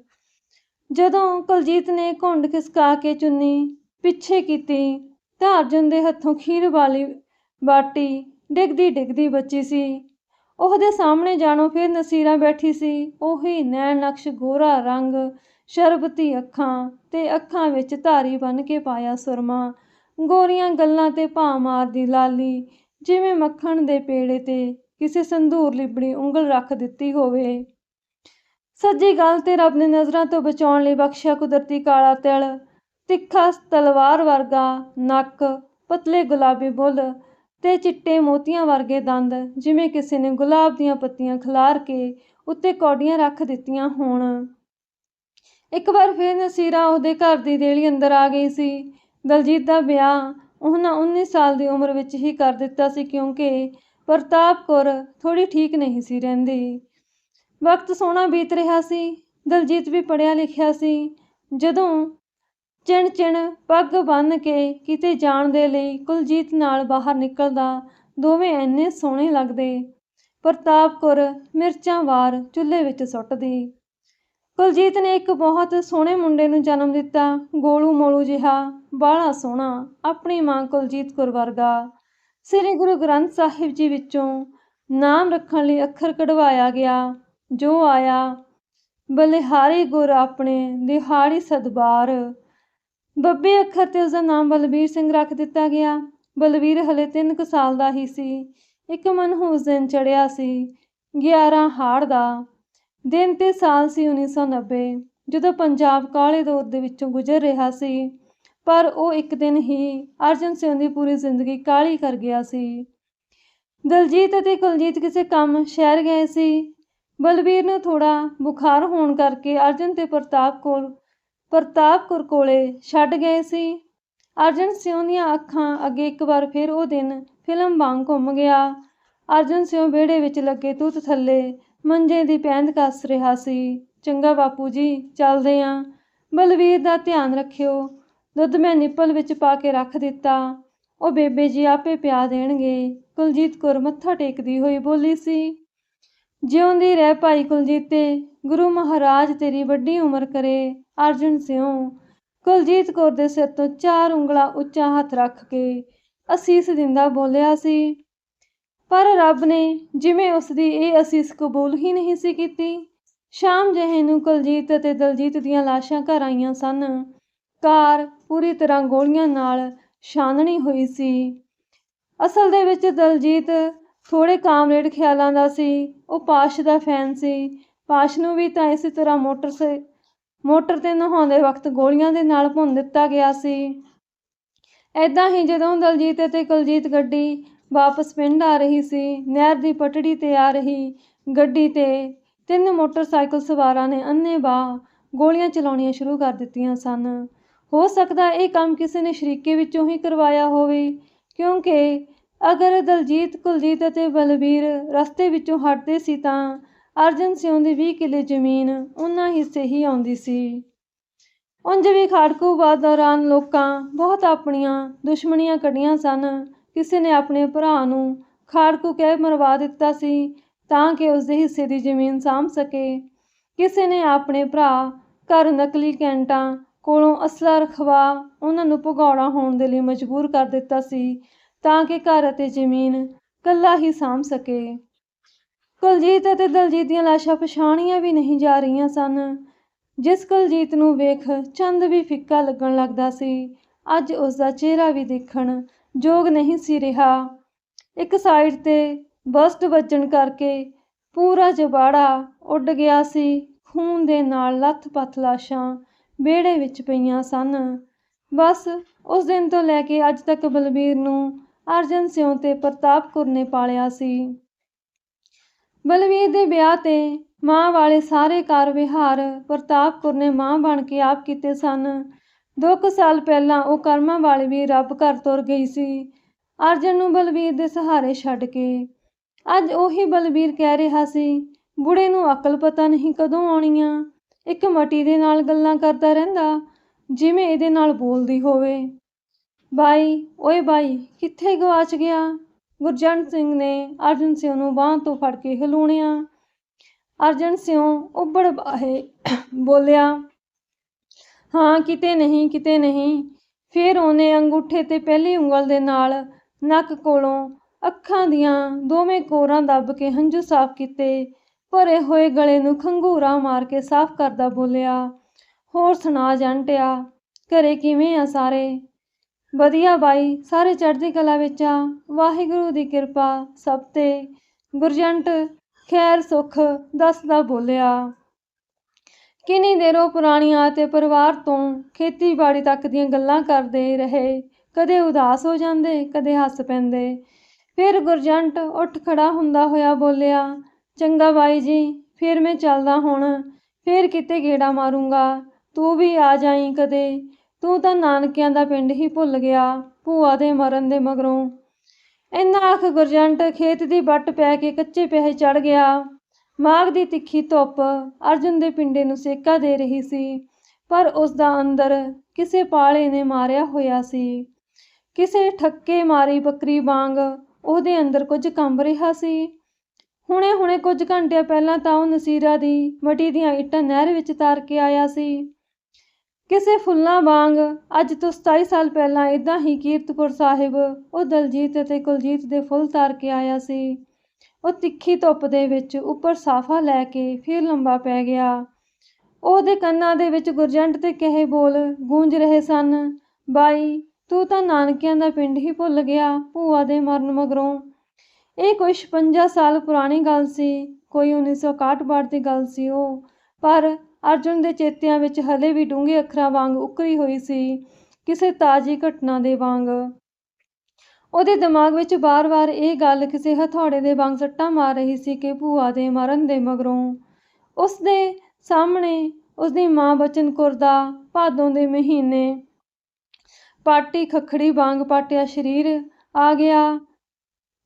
ਜਦੋਂ ਕੁਲਜੀਤ ਨੇ ਘੁੰਡ ਖਿਸਕਾ ਕੇ ਚੁੰਨੀ ਪਿੱਛੇ ਕੀਤੀ, ਤਾਂ ਅਰਜਨ ਦੇ ਹੱਥੋਂ ਖੀਰ ਵਾਲੀ ਬਾਟੀ ਡਿੱਗਦੀ ਡਿੱਗਦੀ ਬੱਚੀ ਸੀ। ਉਹਦੇ ਸਾਹਮਣੇ ਜਾਣੋ ਫਿਰ ਨਸੀਰਾ ਬੈਠੀ ਸੀ। ਉਹੀ ਨੈਣ ਨਕਸ਼ ਗੋਰਾ ਰੰਗ, ਸ਼ਰਬਤੀ ਅੱਖਾਂ ਤੇ ਅੱਖਾਂ ਵਿੱਚ ਧਾਰੀ ਬਨ ਕੇ ਪਾਇਆ ਸੁਰਮਾ। ਗੋਰੀਆਂ ਗੱਲਾਂ ਤੇ ਭਾਂ ਮਾਰਦੀ ਲਾਲੀ, ਜਿਵੇਂ ਮੱਖਣ ਦੇ ਪੇੜੇ ਤੇ ਕਿਸੇ ਸੰਧੂਰ ਲਿਬੜੀ ਉਂਗਲ ਰੱਖ ਦਿੱਤੀ ਹੋਵੇ। ਸੱਜੀ ਗੱਲ ਤੇ ਰੱਬ ਨੇ ਨਜ਼ਰਾਂ ਤੋਂ ਬਚਾਉਣ ਲਈ ਬਖਸ਼ਿਆ ਕੁਦਰਤੀ ਕਾਲਾ ਤਿਲ, ਤਿੱਖਾ ਤਲਵਾਰ ਵਰਗਾ ਨੱਕ, ਪਤਲੇ ਗੁਲਾਬੀ ਬੁੱਲ ਤੇ ਚਿੱਟੇ ਮੋਤੀਆਂ ਵਰਗੇ ਦੰਦ, ਜਿਵੇਂ ਕਿਸੇ ਨੇ ਗੁਲਾਬ ਦੀਆਂ ਪੱਤੀਆਂ ਖਿਲਾਰ ਕੇ ਉੱਤੇ ਕੌਡੀਆਂ ਰੱਖ ਦਿੱਤੀਆਂ ਹੋਣ। ਇੱਕ ਵਾਰ ਫਿਰ ਨਸੀਰਾ ਉਹਦੇ ਘਰ ਦੀ ਦੇਲੀ ਅੰਦਰ ਆ ਗਈ ਸੀ। ਦਲਜੀਤ ਦਾ ਵਿਆਹ ਉਹਨਾਂ 19 ਸਾਲ ਦੀ ਉਮਰ ਵਿੱਚ ਹੀ ਕਰ ਦਿੱਤਾ ਸੀ ਕਿਉਂਕਿ ਪ੍ਰਤਾਪ ਕੌਰ ਥੋੜੀ ਠੀਕ ਨਹੀਂ ਸੀ ਰਹਿੰਦੀ। ਵਕਤ ਸੋਹਣਾ ਬੀਤ ਰਿਹਾ ਸੀ। ਦਲਜੀਤ ਵੀ ਪੜਿਆ ਲਿਖਿਆ ਸੀ। ਜਦੋਂ ਚਿਣ ਚਿਣ ਪੱਗ ਬੰਨ ਕੇ ਕਿਤੇ ਜਾਣ ਦੇ ਲਈ ਕੁਲਜੀਤ ਨਾਲ ਬਾਹਰ ਨਿਕਲਦਾ, ਦੋਵੇਂ ਇੰਨੇ ਸੋਹਣੇ ਲੱਗਦੇ। ਪ੍ਰਤਾਪ ਕੌਰ ਮਿਰਚਾਂ ਵਾਰ ਚੁੱਲ੍ਹੇ ਵਿੱਚ ਸੁੱਟਦੀ। ਕੁਲਜੀਤ ਨੇ ਇੱਕ ਬਹੁਤ ਸੋਹਣੇ ਮੁੰਡੇ ਨੂੰ ਜਨਮ ਦਿੱਤਾ, ਗੋਲੂ ਮੋਲੂ ਜਿਹਾ, ਬਾਹਲਾ ਸੋਹਣਾ, ਆਪਣੀ ਮਾਂ ਕੁਲਜੀਤ ਕੌਰ ਵਰਗਾ। ਸ੍ਰੀ ਗੁਰੂ ਗ੍ਰੰਥ ਸਾਹਿਬ ਜੀ ਵਿੱਚੋਂ ਨਾਮ ਰੱਖਣ ਲਈ ਅੱਖਰ ਕਢਵਾਇਆ ਗਿਆ, ਜੋ ਆਇਆ, ਬਲਿਹਾਰੀ ਗੁਰ ਆਪਣੇ ਦਿਹਾੜੀ ਸਦਬਾਰ ਬੱਬੇ ਅੱਖਰ ਤੇ ਉਸਦਾ ਨਾਮ ਬਲਬੀਰ ਸਿੰਘ ਰੱਖ ਦਿੱਤਾ ਗਿਆ। ਬਲਵੀਰ ਹਲੇ ਤਿੰਨ ਕੁ ਸਾਲ ਦਾ ਹੀ ਸੀ। ਇੱਕ ਮਨਹੂਸ ਦਿਨ ਚੜਿਆ ਸੀ 11 ਹਾੜ ਦਾ। ਦਿਨ ਤੇ ਸਾਲ ਸੀ 1990 ਜਦੋਂ ਪੰਜਾਬ ਕਾਲੇ ਦੌਰ ਦੇ ਵਿੱਚੋਂ ਗੁਜ਼ਰ ਰਿਹਾ ਸੀ। ਪਰ ਉਹ ਇੱਕ ਦਿਨ ਹੀ ਅਰਜਨ ਸਿੰਘ ਦੀ ਪੂਰੀ ਜ਼ਿੰਦਗੀ ਕਾਲੀ ਕਰ ਗਿਆ ਸੀ। ਦਲਜੀਤ ਅਤੇ ਕੁਲਜੀਤ ਕਿਸੇ ਕੰਮ ਸ਼ਹਿਰ ਗਏ ਸੀ। ਬਲਬੀਰ ਨੂੰ ਥੋੜਾ ਬੁਖਾਰ ਹੋਣ ਕਰਕੇ ਅਰਜਨ ਤੇ ਪ੍ਰਤਾਪ ਕੋਲ ਪ੍ਰਤਾਪ ਕੌਰ ਕੋਲੇ ਛੱਡ ਗਏ ਸੀ। ਅਰਜਨ ਸਿੰਘ ਦੀਆਂ ਅੱਖਾਂ ਅੱਗੇ ਇੱਕ ਵਾਰ ਫਿਰ ਉਹ ਦਿਨ ਫਿਲਮ ਵਾਂਗ ਘੁੰਮ ਗਿਆ। ਅਰਜਨ ਸਿੰਘ ਵਿਹੜੇ ਵਿੱਚ ਲੱਗੇ ਤੁੱਤ ਥੱਲੇ ਮੰਜੇ ਦੀ ਪੈਂਦ ਕੱਸ ਰਿਹਾ ਸੀ। ਚੰਗਾ ਬਾਪੂ ਜੀ, ਚੱਲਦੇ ਆਂ। ਬਲਵੀਰ ਦਾ ਧਿਆਨ ਰੱਖਿਓ। ਦੁੱਧ ਮੈਂ ਨਿੱਪਲ ਵਿੱਚ ਪਾ ਕੇ ਰੱਖ ਦਿੱਤਾ। ਉਹ ਬੇਬੇ ਜੀ ਆਪੇ ਪਿਆ ਦੇਣਗੇ। ਕੁਲਜੀਤ ਕੌਰ ਮੱਥਾ ਟੇਕਦੀ ਹੋਈ ਬੋਲੀ ਸੀ। ਜਿਉਂਦੀ ਰਹਿ ਭਾਈ ਕੁਲਜੀਤੇ, ਗੁਰੂ ਮਹਾਰਾਜ ਤੇਰੀ ਵੱਡੀ ਉਮਰ ਕਰੇ। ਅਰਜਨ ਸਿਉ, ਕੁਲਜੀਤ ਕੌਰ ਦੇ ਸਿਰ ਤੋਂ ਚਾਰ ਉਂਗਲਾਂ ਉੱਚਾ ਹੱਥ ਰੱਖ ਕੇ ਅਸੀਸ ਦਿੰਦਾ ਬੋਲਿਆ ਸੀ, ਪਰ ਰੱਬ ਨੇ ਜਿਵੇਂ ਉਸ ਦੀ ਇਹ ਅਸੀਸ ਕਬੂਲ ਹੀ ਨਹੀਂ ਸੀ ਕੀਤੀ, ਸ਼ਾਮ ਜਿਹੇ ਨੂੰ ਕੁਲਜੀਤ ਅਤੇ ਦਲਜੀਤ ਦੀਆਂ ਲਾਸ਼ਾਂ ਘਰ ਆਈਆਂ ਸਨ। ਕਾਰ ਪੂਰੀ ਤਰ੍ਹਾਂ ਗੋਲੀਆਂ ਨਾਲ ਛਾਨਣੀ ਹੋਈ ਸੀ। ਅਸਲ ਦੇ ਵਿੱਚ ਦਲਜੀਤ ਥੋੜੇ ਕਾਮਰੇਡ ਖਿਆਲਾਂ ਦਾ ਸੀ, ਉਹ ਪਾਸ਼ ਦਾ ਫੈਨ ਸੀ। ਪਾਸ਼ ਨੂੰ ਵੀ ਤਾਂ ਇਸੇ ਤਰ੍ਹਾਂ ਮੋਟਰ ਮੋਟਰ ਤੇ ਨਹਾਉਂਦੇ ਵਕਤ ਗੋਲੀਆਂ ਦੇ ਨਾਲ ਭੁੰਨ ਦਿੱਤਾ ਗਿਆ ਸੀ। ਐਦਾਂ ਹੀ ਜਦੋਂ ਦਲਜੀਤ ਅਤੇ ਕੁਲਜੀਤ ਗੱਡੀ ਵਾਪਸ ਪਿੰਡ ਆ ਰਹੀ ਸੀ, ਨਹਿਰ ਦੀ ਪਟੜੀ ਤੇ ਆ ਰਹੀ ਗੱਡੀ ਤੇ ਤਿੰਨ ਮੋਟਰਸਾਈਕਲ ਸਵਾਰਾਂ ਨੇ ਅੰਨ੍ਹੇਵਾਹ ਗੋਲੀਆਂ ਚਲਾਉਣੀਆਂ ਸ਼ੁਰੂ ਕਰ ਦਿੱਤੀਆਂ ਸਨ। ਹੋ ਸਕਦਾ ਇਹ ਕੰਮ ਕਿਸੇ ਨੇ ਸ਼ਰੀਕੇ ਵਿੱਚੋਂ ਹੀ ਕਰਵਾਇਆ ਹੋਵੇ, ਕਿਉਂਕਿ ਅਗਰ ਦਲਜੀਤ, ਕੁਲਜੀਤ ਅਤੇ ਬਲਬੀਰ ਰਸਤੇ ਵਿੱਚੋਂ ਹਟਦੇ ਸੀ ਤਾਂ ਅਰਜਨ ਸਿੰਘ ਦੀ 20 ਕਿੱਲੇ ਜ਼ਮੀਨ ਉਹਨਾਂ ਹਿੱਸੇ ਹੀ ਆਉਂਦੀ ਸੀ। ਉਂਝ ਵੀ ਖਾੜਕੂਬਾਦ ਦੌਰਾਨ ਲੋਕਾਂ ਬਹੁਤ ਆਪਣੀਆਂ ਦੁਸ਼ਮਣੀਆਂ ਕੱਢੀਆਂ ਸਨ। ਕਿਸੇ ਨੇ ਆਪਣੇ ਭਰਾ ਨੂੰ ਖਾੜਕੂ ਕਹਿ ਮਰਵਾ ਦਿੱਤਾ ਸੀ ਤਾਂ ਕਿ ਉਸ ਦੇ ਹਿੱਸੇ ਦੀ ਜ਼ਮੀਨ ਸਾਂਭ ਸਕੇ। ਕਿਸੇ ਨੇ ਆਪਣੇ ਭਰਾ ਘਰ ਨਕਲੀ ਕੈਂਟਾਂ ਕੋਲੋਂ ਅਸਲਾ ਰਖਵਾ ਉਹਨਾਂ ਨੂੰ ਭਗੌੜਾ ਹੋਣ ਦੇ ਲਈ ਮਜਬੂਰ ਕਰ ਦਿੱਤਾ ਸੀ ਤਾਂ ਕਿ ਘਰ ਅਤੇ ਜ਼ਮੀਨ ਕੱਲਾ ਹੀ ਸਾਂਭ ਸਕੇ। ਕੁਲਜੀਤ ਅਤੇ ਦਲਜੀਤ ਦੀਆਂ ਲਾਸ਼ਾਂ ਪਛਾਣੀਆਂ ਵੀ ਨਹੀਂ ਜਾ ਰਹੀਆਂ ਸਨ। ਜਿਸ ਕੁਲਜੀਤ ਨੂੰ ਵੇਖ ਚੰਦ ਵੀ ਫਿੱਕਾ ਲੱਗਣ ਲੱਗਦਾ ਸੀ। ਅੱਜ ਉਸ ਦਾ ਚਿਹਰਾ ਵੀ ਦੇਖਣ ਯੋਗ ਨਹੀਂ ਸੀ ਰਿਹਾ। ਇੱਕ ਸਾਈਡ ਤੇ ਬਸਟ ਵੱਜਣ ਕਰਕੇ ਪੂਰਾ ਜਬਾੜਾ ਉੱਡ ਗਿਆ ਸੀ। ਖੂਨ ਦੇ ਨਾਲ ਲੱਥ-ਪੱਥ ਲਾਸ਼ਾਂ ਵਿਹੜੇ ਵਿੱਚ ਪਈਆਂ ਸਨ। ਬਸ ਉਸ ਦਿਨ ਤੋਂ ਲੈ ਕੇ ਅੱਜ ਤੱਕ ਬਲਬੀਰ ਨੂੰ ਅਰਜਨ ਸਿਉ ਤੇ ਪ੍ਰਤਾਪ ਕੌਰ ਨੇ ਪਾਲਿਆ ਸੀ। ਬਲਵੀਰ ਦੇ ਵਿਆਹ ਤੇ ਮਾਂ ਵਾਲੇ ਸਾਰੇ ਕਾਰ ਵਿਹਾਰ ਪ੍ਰਤਾਪ ਕੌਰ ਨੇ ਮਾਂ ਬਣ ਕੇ ਆਪ ਕੀਤੇ ਸਨ। ਦੋ ਕੁ ਸਾਲ ਪਹਿਲਾਂ ਉਹ ਕਰਮਾਂ ਵਾਲੀ ਵੀ ਰੱਬ ਘਰ ਤੁਰ ਗਈ ਸੀ। ਅਰਜਨ ਨੂੰ ਬਲਵੀਰ ਦੇ ਸਹਾਰੇ ਛੱਡ ਕੇ। ਅੱਜ ਉਹੀ ਬਲਵੀਰ ਕਹਿ ਰਿਹਾ ਸੀ, ਬੁੜੇ ਨੂੰ ਅਕਲ ਪਤਾ ਨਹੀਂ ਕਦੋਂ ਆਉਣੀ ਆ ਇੱਕ ਮਟੀ ਦੇ ਨਾਲ ਗੱਲਾਂ ਕਰਦਾ ਰਹਿੰਦਾ, ਜਿਵੇਂ ਇਹਦੇ ਨਾਲ ਬੋਲਦੀ ਹੋਵੇ। ਬਾਈ, ਓਏ ਬਾਈ, ਕਿੱਥੇ ਗਵਾਚ ਗਿਆ? ਗੁਰਜੰਟ ਸਿੰਘ ਨੇ ਅਰਜਨ ਸਿੰਘ ਨੂੰ ਬਾਂਹ ਤੋਂ ਫੜ ਕੇ ਹਲੂਣਿਆ ਅਰਜਨ ਸਿੰਘ ਉੱਬੜ ਬਾਹੇ ਬੋਲਿਆ, ਹਾਂ, ਕਿਤੇ ਨਹੀਂ ਕਿਤੇ ਨਹੀਂ। ਫਿਰ ਉਹਨੇ ਅੰਗੂਠੇ ਤੇ ਪਹਿਲੀ ਉਂਗਲ ਦੇ ਨਾਲ ਨੱਕ ਕੋਲੋਂ ਅੱਖਾਂ ਦੀਆਂ ਦੋਵੇਂ ਕੋਰਾਂ ਦੱਬ ਕੇ ਹੰਝੂ ਸਾਫ਼ ਕੀਤੇ, ਭਰੇ ਹੋਏ ਗਲੇ ਨੂੰ ਖੰਗੂਰਾ ਮਾਰ ਕੇ ਸਾਫ਼ ਕਰਦਾ ਬੋਲਿਆ, ਹੋਰ ਸੁਣਾ ਜੰਟਿਆ, ਘਰੇ ਕਿਵੇਂ ਆ ਸਾਰੇ? ਵਧੀਆ ਬਾਈ, ਸਾਰੇ ਚੜ੍ਹਦੀ ਕਲਾ ਵਿੱਚ ਆ। ਵਾਹਿਗੁਰੂ ਦੀ ਕਿਰਪਾ, ਸਭ ਤੇ। ਗੁਰਜੰਟ, ਖੈਰ ਸੁਖ, ਦੱਸਦਾ ਬੋਲਿਆ। ਕਿੰਨੀ ਦੇਰੋਂ ਪੁਰਾਣੀਆਂ ਅਤੇ ਪਰਿਵਾਰ ਤੋਂ ਖੇਤੀਬਾੜੀ ਤੱਕ ਦੀਆਂ ਗੱਲਾਂ ਕਰਦੇ ਰਹੇ। ਕਦੇ ਉਦਾਸ ਹੋ ਜਾਂਦੇ, ਕਦੇ ਹੱਸ ਪੈਂਦੇ। ਫਿਰ ਗੁਰਜੰਟ ਉੱਠ ਖੜਾ ਹੁੰਦਾ ਹੋਇਆ ਬੋਲਿਆ, ਚੰਗਾ ਬਾਈ ਜੀ, ਫਿਰ ਮੈਂ ਚੱਲਦਾ ਹੁਣ। ਫਿਰ ਕਿਤੇ ਗੇੜਾ ਮਾਰੂੰਗਾ। ਤੂੰ ਵੀ ਆ ਜਾਈਂ ਕਦੇ। ਤੂੰ ਤਾਂ ਨਾਨਕਿਆਂ ਦਾ ਪਿੰਡ ਹੀ ਭੁੱਲ ਗਿਆ, ਭੂਆ ਦੇ ਮਰਨ ਦੇ ਮਗਰੋਂ। ਇੰਨਾ ਆਖ ਗੁਰਜੰਟ ਖੇਤ ਦੀ ਵੱਟ ਪੈ ਕੇ ਕੱਚੇ ਪਿਆਹੇ ਚੜ ਗਿਆ। ਮਾਘ ਦੀ ਤਿੱਖੀ ਧੁੱਪ ਅਰਜੁਨ ਦੇ ਪਿੰਡੇ ਨੂੰ ਸੇਕਾ ਦੇ ਰਹੀ ਸੀ, ਪਰ ਉਸ ਦਾ ਅੰਦਰ ਕਿਸੇ ਪਾਲੇ ਨੇ ਮਾਰਿਆ ਹੋਇਆ ਸੀ। ਕਿਸੇ ਠੱਕੇ ਮਾਰੀ ਬੱਕਰੀ ਵਾਂਗ ਉਹਦੇ ਅੰਦਰ ਕੁਝ ਕੰਬ ਰਿਹਾ ਸੀ। ਹੁਣੇ ਹੁਣੇ ਕੁਝ ਘੰਟਿਆਂ ਪਹਿਲਾਂ ਤਾਂ ਉਹ ਨਸੀਰਾ ਦੀ ਮਟੀ ਦੀਆਂ ਇੱਟਾਂ ਨਹਿਰ ਵਿੱਚ ਤਾਰ ਕੇ ਆਇਆ ਸੀ। ਕਿਸੇ ਫੁੱਲਾਂ ਵਾਂਗ, ਅੱਜ ਤੋਂ 27 ਸਾਲ ਪਹਿਲਾਂ ਇਦਾਂ ਹੀ ਕੀਰਤਪੁਰ ਸਾਹਿਬ, ਉਹ ਦਲਜੀਤ ਅਤੇ ਕੁਲਜੀਤ ਦੇ ਫੁੱਲ ਤਾਰ ਕੇ ਆਇਆ ਸੀ। ਉਹ ਤਿੱਖੀ ਧੁੱਪ ਦੇ ਵਿੱਚ ਉੱਪਰ ਸਾਫਾ ਲੈ ਕੇ ਫਿਰ ਲੰਬਾ ਪੈ ਗਿਆ। ਉਹਦੇ ਕੰਨਾਂ ਦੇ ਵਿੱਚ ਗੁਰਜੰਟ ਤੇ ਕਹੇ ਬੋਲ ਗੂੰਜ ਰਹੇ ਸਨ। ਬਾਈ, ਤੂੰ ਤਾਂ ਨਾਨਕਿਆਂ ਦਾ ਪਿੰਡ ਹੀ ਭੁੱਲ ਗਿਆ, ਭੂਆ ਦੇ ਮਰਨ ਮਗਰੋਂ। ਇਹ ਕੋਈ 56 ਸਾਲ ਪੁਰਾਣੀ ਗੱਲ ਸੀ, ਕੋਈ 1961 ਬਾੜ ਦੀ ਗੱਲ ਸੀ ਉਹ। ਪਰ ਅਰਜੁਨ ਦੇ ਚੇਤਿਆਂ ਵਿੱਚ ਹਲੇ ਵੀ ਡੂੰਘੇ ਅੱਖਰਾਂ ਵਾਂਗ ਉਕਰੀ ਹੋਈ ਸੀ, ਕਿਸੇ ਤਾਜ਼ੀ ਘਟਨਾ ਦੇ ਵਾਂਗ। ਉਹਦੇ ਦਿਮਾਗ ਵਿੱਚ ਬਾਰ-ਬਾਰ ਇਹ ਗੱਲ ਕਿਸੇ ਹਥੌੜੇ ਦੇ ਵਾਂਗ ਸੱਟਾਂ ਮਾਰ ਰਹੀ ਸੀ ਕਿ ਭੂਆ ਦੇ ਮਰਨ ਦੇ ਮਗਰੋਂ ਉਸ ਦੇ ਸਾਹਮਣੇ ਉਸਦੀ ਮਾਂ ਬਚਨ ਕੌਰ ਦਾ ਭਾਦੋਂ ਦੇ ਮਹੀਨੇ ਪਾਟੀ ਖਖੜੀ ਵਾਂਗ ਪਾਟਿਆ ਸਰੀਰ ਆ ਗਿਆ।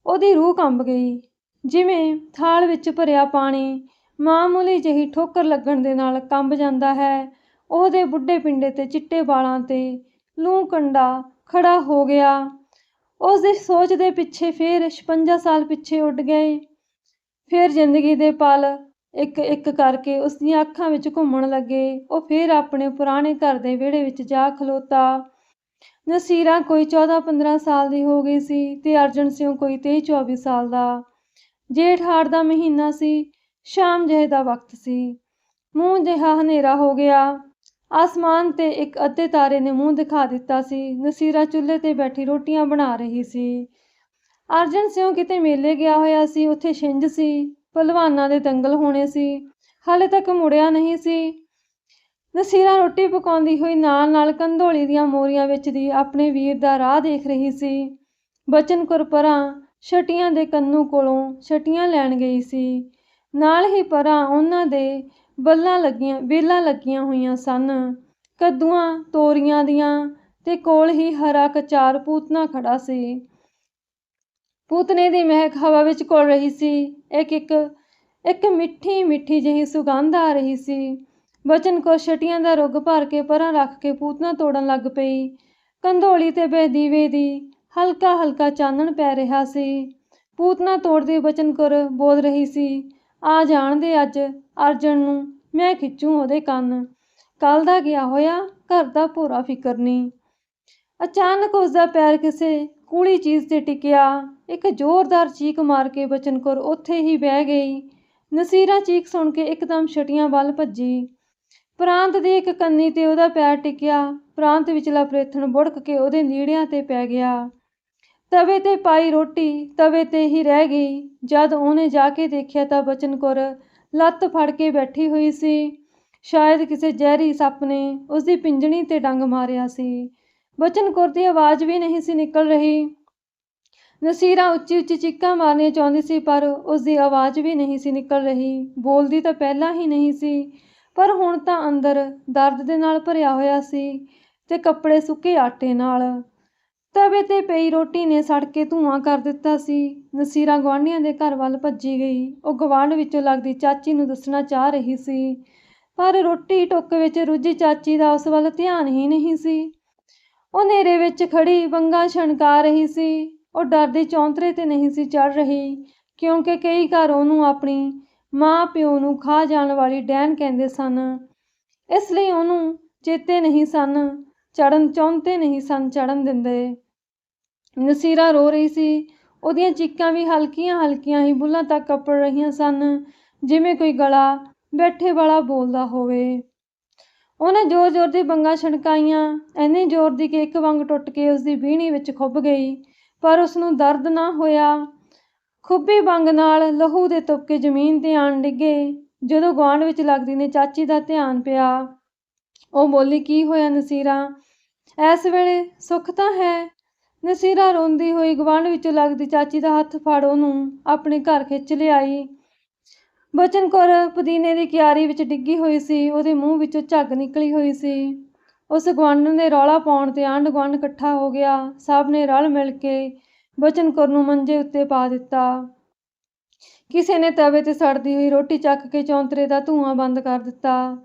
ਉਹਦੀ ਰੂਹ ਕੰਬ ਗਈ, ਜਿਵੇਂ ਥਾਲ ਵਿੱਚ ਭਰਿਆ ਪਾਣੀ ਮਾਮੂਲੀ ਜਿਹੀ ਠੋਕਰ ਲੱਗਣ ਦੇ ਨਾਲ ਕੰਬ ਜਾਂਦਾ ਹੈ। ਉਹਦੇ ਬੁੱਢੇ ਪਿੰਡੇ ਤੇ ਚਿੱਟੇ ਵਾਲਾਂ ਤੇ ਲੂੰ ਕੰਡਾ ਖੜਾ ਹੋ ਗਿਆ। ਉਸ ਦੀ ਸੋਚ ਦੇ ਪਿੱਛੇ ਫੇਰ 56 ਸਾਲ ਪਿੱਛੇ ਉੱਡ ਗਏ। ਫੇਰ ਜ਼ਿੰਦਗੀ ਦੇ ਪਲ ਇੱਕ ਇੱਕ ਕਰਕੇ ਉਸ ਦੀਆਂ ਅੱਖਾਂ ਵਿੱਚ ਘੁੰਮਣ ਲੱਗੇ। ਉਹ ਫੇਰ ਆਪਣੇ ਪੁਰਾਣੇ ਘਰ ਦੇ ਵਿਹੜੇ ਵਿੱਚ ਜਾ ਖਲੋਤਾ। ਨਸੀਰਾ ਕੋਈ 14-15 ਸਾਲ ਦੀ ਹੋ ਗਈ ਸੀ ਤੇ ਅਰਜਨ ਸਿੰਘ ਕੋਈ 23-24 ਸਾਲ ਦਾ। ਜੇਠ ਹਾੜ ਦਾ ਮਹੀਨਾ ਸੀ। ਸ਼ਾਮ ਜਿਹੇ ਦਾ ਵਕਤ ਸੀ। ਮੂੰਹ ਜਿਹਾ ਹਨੇਰਾ ਹੋ ਗਿਆ। ਆਸਮਾਨ ਤੇ ਇੱਕ ਅੱਧੇ ਤਾਰੇ ਨੇ ਮੂੰਹ ਦਿਖਾ ਦਿੱਤਾ ਸੀ। ਨਸੀਰਾ ਚੁੱਲ੍ਹੇ ਤੇ ਬੈਠੀ ਰੋਟੀਆਂ ਬਣਾ ਰਹੀ ਸੀ। ਅਰਜਨ ਸਿੰਘ ਕਿਤੇ ਮੇਲੇ ਗਿਆ ਹੋਇਆ ਸੀ। ਉੱਥੇ ਛਿੰਝ ਸੀ। ਪਹਿਲਵਾਨਾਂ ਦੇ ਦੰਗਲ ਹੋਣੇ ਸੀ। ਹਾਲੇ ਤੱਕ ਮੁੜਿਆ ਨਹੀਂ ਸੀ। ਨਸੀਰਾ ਰੋਟੀ ਪਕਾਉਂਦੀ ਹੋਈ ਨਾਲ ਨਾਲ ਕੰਧੋਲੀ ਦੀਆਂ ਮੋਰੀਆਂ ਵਿੱਚ ਦੀ ਆਪਣੇ ਵੀਰ ਦਾ ਰਾਹ ਦੇਖ ਰਹੀ ਸੀ। ਬਚਨ ਕੁਰਪਰਾਂ ਛਟੀਆਂ ਦੇ ਕੰਨੂ ਕੋਲੋਂ ਛਟੀਆਂ ਲੈਣ ਗਈ ਸੀ। ਨਾਲ ਹੀ ਪਰਾਂ ਉਹਨਾਂ ਦੇ ਬੱਲਾਂ ਲੱਗੀਆਂ ਵੇਲਾਂ ਲੱਗੀਆਂ ਹੋਈਆਂ ਸਨ। ਕੱਦੂਆਂ ਤੋਰੀਆਂ ਦੀਆਂ ਤੇ ਕੋਲ ਹੀ ਹਰਾ ਕਚਾਰ ਪੂਤਨਾ ਖੜਾ ਸੀ। ਪੂਤਨੇ ਦੀ ਮਹਿਕ ਹਵਾ ਵਿੱਚ ਘੁਲ ਰਹੀ ਸੀ। ਇੱਕ ਇੱਕ ਇੱਕ ਮਿੱਠੀ ਮਿੱਠੀ ਜਿਹੀ ਸੁਗੰਧ ਆ ਰਹੀ ਸੀ। ਬਚਨ ਕੋ ਛਟੀਆਂ ਦਾ ਰੁੱਗ ਭਰ ਕੇ ਪਰਾਂ ਰੱਖ ਕੇ ਪੂਤਨਾ ਤੋੜਨ ਲੱਗ ਪਈ। ਕੰਧੋਲੀ ਤੇ ਬੇ ਦੀਵੇ ਦੀ ਹਲਕਾ ਹਲਕਾ ਚਾਨਣ ਪੈ ਰਿਹਾ ਸੀ। ਪੂਤਨਾ ਤੋੜਦੇ ਬਚਨ ਕਰ ਬੋਲ ਰਹੀ ਸੀ। ਆ ਜਾਣਦੇ ਅੱਜ ਅਰਜਨ ਨੂੰ, ਮੈਂ ਖਿੱਚੂ ਉਹਦੇ ਕੰਨ। ਕੱਲ ਦਾ ਗਿਆ ਹੋਇਆ, ਘਰ ਦਾ ਭੋਰਾ ਫਿਕਰ ਨਹੀਂ। ਅਚਾਨਕ ਉਸ ਦਾ ਪੈਰ ਕਿਸੇ ਕੂਲੀ ਚੀਜ਼ ਤੇ ਟਿਕਿਆ। ਇੱਕ ਜ਼ੋਰਦਾਰ ਚੀਕ ਮਾਰ ਕੇ ਬਚਨ ਕੌਰ ਉੱਥੇ ਹੀ ਬਹਿ ਗਈ। ਨਸੀਰਾ ਚੀਕ ਸੁਣ ਕੇ ਇੱਕਦਮ ਛਟੀਆਂ ਵੱਲ ਭੱਜੀ। ਪ੍ਰਾਂਤ ਦੀ ਇੱਕ ਕੰਨੀ ਤੇ ਉਹਦਾ ਪੈਰ ਟਿਕਿਆ। ਪ੍ਰਾਂਤ ਵਿਚਲਾ ਪ੍ਰੇਥਣ ਬੁੜਕ ਕੇ ਉਹਦੇ ਨੀੜਿਆਂ ਤੇ ਪੈ ਗਿਆ। ਤਵੇ ਤੇ ਪਾਈ ਰੋਟੀ, ਤਵੇ ਤੇ ਹੀ ਰਹਿ ਗਈ। ਜਦ ਉਹਨੇ ਜਾ ਕੇ ਦੇਖਿਆ ਤਾਂ ਬਚਨ ਕੌਰ ਲੱਤ ਫੜ ਕੇ ਬੈਠੀ ਹੋਈ ਸੀ। ਸ਼ਾਇਦ ਕਿਸੇ ਜ਼ਹਿਰੀ ਸੱਪ ਨੇ ਉਸ ਦੀ ਪਿੰਜਣੀ ਤੇ ਡੰਗ ਮਾਰਿਆ ਸੀ। ਬਚਨ ਕੌਰ ਦੀ ਆਵਾਜ਼ ਵੀ ਨਹੀਂ ਸੀ ਨਿਕਲ ਰਹੀ। ਨਸੀਰਾ ਉੱਚੀ ਉੱਚੀ ਚੀਕਾਂ ਮਾਰਨੀਆਂ ਚਾਹੁੰਦੀ ਸੀ, ਪਰ ਉਸ ਦੀ ਆਵਾਜ਼ ਵੀ ਨਹੀਂ ਸੀ ਨਿਕਲ ਰਹੀ। ਬੋਲਦੀ ਤਾਂ ਪਹਿਲਾਂ ਹੀ ਨਹੀਂ ਸੀ, ਪਰ ਹੁਣ ਤਾਂ ਅੰਦਰ ਦਰਦ ਦੇ ਨਾਲ ਭਰਿਆ ਹੋਇਆ ਸੀ ਤੇ ਕੱਪੜੇ ਸੁੱਕੇ ਆਟੇ ਨਾਲ। ਤਵੇ ਤੇ ਪਈ ਰੋਟੀ ਨੇ ਸੜ ਕੇ ਧੂਆਂ ਕਰ ਦਿੱਤਾ ਸੀ। ਨਸੀਰਾ ਗੁਆਂਢੀਆਂ ਦੇ ਘਰ ਵੱਲ ਭੱਜੀ ਗਈ। ਉਹ ਗਵਾਂਢ ਵਿੱਚੋਂ ਲੱਗਦੀ ਚਾਚੀ ਨੂੰ ਦੱਸਣਾ ਚਾਹ ਰਹੀ ਸੀ। ਪਰ ਰੋਟੀ ਟੁੱਕ ਵਿੱਚ ਰੁੱਝੀ ਚਾਚੀ ਦਾ ਉਸ ਵੱਲ ਧਿਆਨ ਹੀ ਨਹੀਂ ਸੀ। ਉਹ ਨੇਰੇ ਵਿੱਚ ਖੜੀ ਵੰਗਾਂ ਛਣਕਾ ਰਹੀ ਸੀ। ਉਹ ਡਰਦੀ ਚੌਂਤਰੇ ਤੇ ਨਹੀਂ ਸੀ ਚੜ ਰਹੀ, ਕਿਉਂਕਿ ਕਈ ਘਰ ਉਹਨੂੰ ਆਪਣੀ ਮਾਂ ਪਿਓ ਨੂੰ ਖਾ ਜਾਣ ਵਾਲੀ ਡੈਣ ਕਹਿੰਦੇ ਸਨ। ਇਸ ਲਈ ਉਹਨੂੰ ਚੇਤੇ ਨਹੀਂ ਸਨ। ਚੜਨ ਚਾਹੁੰਦੇ ਨਹੀਂ ਸਨ, ਚੜਨ ਦਿੰਦੇ। ਨਸੀਰਾ ਰੋ ਰਹੀ ਸੀ। ਉਹਦੀਆਂ ਚੀਕਾਂ ਵੀ ਹਲਕੀਆਂ ਹਲਕੀਆਂ ਹੀ ਬੁੱਲਾਂ ਤੱਕ ਕੱਪੜ ਰਹੀਆਂ ਸਨ, ਜਿਵੇਂ ਕੋਈ ਗਲਾ ਬੈਠੇ ਵਾਲਾ ਬੋਲਦਾ ਹੋਵੇ। ਉਹਨੇ ਜ਼ੋਰ ਜ਼ੋਰ ਦੀ ਬੰਗਾਂ ਛਣਕਾਈਆਂ ਐਨੇ ਜ਼ੋਰ ਦੀ ਕਿ ਇੱਕ ਵੰਗ ਟੁੱਟ ਕੇ ਉਸਦੀ ਬੀਹਣੀ ਵਿੱਚ ਖੁੱਭ ਗਈ, ਪਰ ਉਸਨੂੰ ਦਰਦ ਨਾ ਹੋਇਆ। ਖੁੱਬੀ ਬੰਗ ਨਾਲ ਲਹੂ ਦੇ ਤੁਪਕੇ ਜ਼ਮੀਨ ਤੇ ਆਣ ਡਿੱਗੇ, ਜਦੋਂ ਗੁਆਂਢ ਵਿੱਚ ਲੱਗਦੀ ਨੇ ਚਾਚੀ ਦਾ ਧਿਆਨ ਪਿਆ। ਉਹ ਬੋਲੀ, ਕੀ ਹੋਇਆ ਨਸੀਰਾ? ਐਸ ਵੇਲੇ ਸੁੱਖ ਤਾਂ ਹੈ? ਨਸੀਰਾ ਰੋਂਦੀ ਹੋਈ ਗਵਾਂਢ ਵਿੱਚੋਂ ਲੱਗਦੀ ਚਾਚੀ ਦਾ ਹੱਥ ਫੜ ਉਹਨੂੰ ਆਪਣੇ ਘਰ ਖਿੱਚ ਲਿਆਈ। ਬਚਨ ਕੌਰ ਪੁਦੀਨੇ ਦੀ ਕਿਆਰੀ ਵਿੱਚ ਡਿੱਗੀ ਹੋਈ ਸੀ, ਉਹਦੇ ਮੂੰਹ ਵਿੱਚੋਂ ਝੱਗ ਨਿਕਲੀ ਹੋਈ ਸੀ। ਉਸ ਗੁਆਂਢਣ ਦੇ ਰੌਲਾ ਪਾਉਣ ਤੇ ਆਂਢ ਗੁਆਂਢ ਇਕੱਠਾ ਹੋ ਗਿਆ, ਸਭ ਨੇ ਰਲ ਮਿਲ ਕੇ ਬਚਨ ਕੌਰ ਨੂੰ ਮੰਜੇ ਉੱਤੇ ਪਾ ਦਿੱਤਾ। ਕਿਸੇ ਨੇ ਤਵੇ ਤੇ ਸੜਦੀ ਹੋਈ ਰੋਟੀ ਚੱਕ ਕੇ ਚੌਂਤਰੇ ਦਾ ਧੂੰਆਂ ਬੰਦ ਕਰ ਦਿੱਤਾ।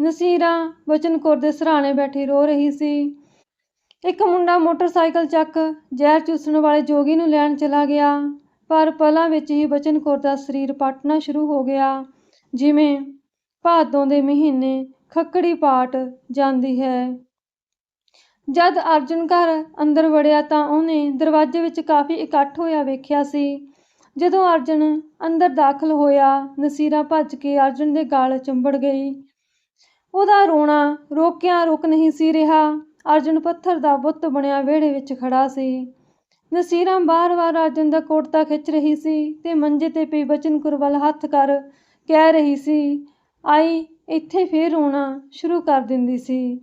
ਨਸੀਰਾ, ਬਚਨ ਕੌਰ ਦੇ ਸਰਾਣੇ ਬੈਠੀ ਰੋ ਰਹੀ ਸੀ। ਇੱਕ ਮੁੰਡਾ ਮੋਟਰਸਾਈਕਲ ਚੱਕ ਜ਼ਹਿਰ ਚੂਸਣ ਵਾਲੇ ਜੋਗੀ ਨੂੰ ਲੈਣ ਚਲਾ ਗਿਆ। ਪਰ ਪਲਾਂ ਵਿੱਚ ਹੀ ਬਚਨ ਕੌਰ ਦਾ ਸਰੀਰ ਪਾਟਣਾ ਸ਼ੁਰੂ ਹੋ ਗਿਆ। ਜਿਵੇਂ ਭਾਦੋਂ ਦੇ ਮਹੀਨੇ ਖੱਕੜੀ ਪਾਟ ਜਾਂਦੀ ਹੈ। ਜਦ ਅਰਜੁਨ ਘਰ ਅੰਦਰ ਵੜਿਆ ਤਾਂ ਉਹਨੇ ਦਰਵਾਜ਼ੇ ਵਿੱਚ ਕਾਫੀ ਇਕੱਠ ਹੋਇਆ ਵੇਖਿਆ ਸੀ। ਜਦੋਂ ਅਰਜੁਨ ਅੰਦਰ ਦਾਖਲ ਹੋਇਆ, ਨਸੀਰਾ ਭੱਜ ਕੇ ਅਰਜੁਨ ਦੇ ਗਾਲ ਚੁੰਬੜ ਗਈ। ਉਹਦਾ ਰੋਣਾ ਰੋਕਿਆਂ ਰੁਕ ਨਹੀਂ ਸੀ ਰਿਹਾ। ਅਰਜੁਨ ਪੱਥਰ ਦਾ ਬੁੱਤ ਬਣਿਆ ਵਿਹੜੇ ਵਿੱਚ ਖੜਾ ਸੀ। ਨਸੀਰਾਂ ਬਾਰ-ਬਾਰ ਅਰਜੁਨ ਦਾ ਕੋਟਤਾ ਖਿੱਚ ਰਹੀ ਸੀ ਤੇ ਮੰਜੇ ਤੇ ਪਈ ਬਚਨਕੁਰ ਵੱਲ ਹੱਥ ਕਰ ਕਹਿ ਰਹੀ ਸੀ, ਆਈ, ਇੱਥੇ ਫੇਰ ਰੋਣਾ ਸ਼ੁਰੂ ਕਰ ਦਿੰਦੀ ਸੀ।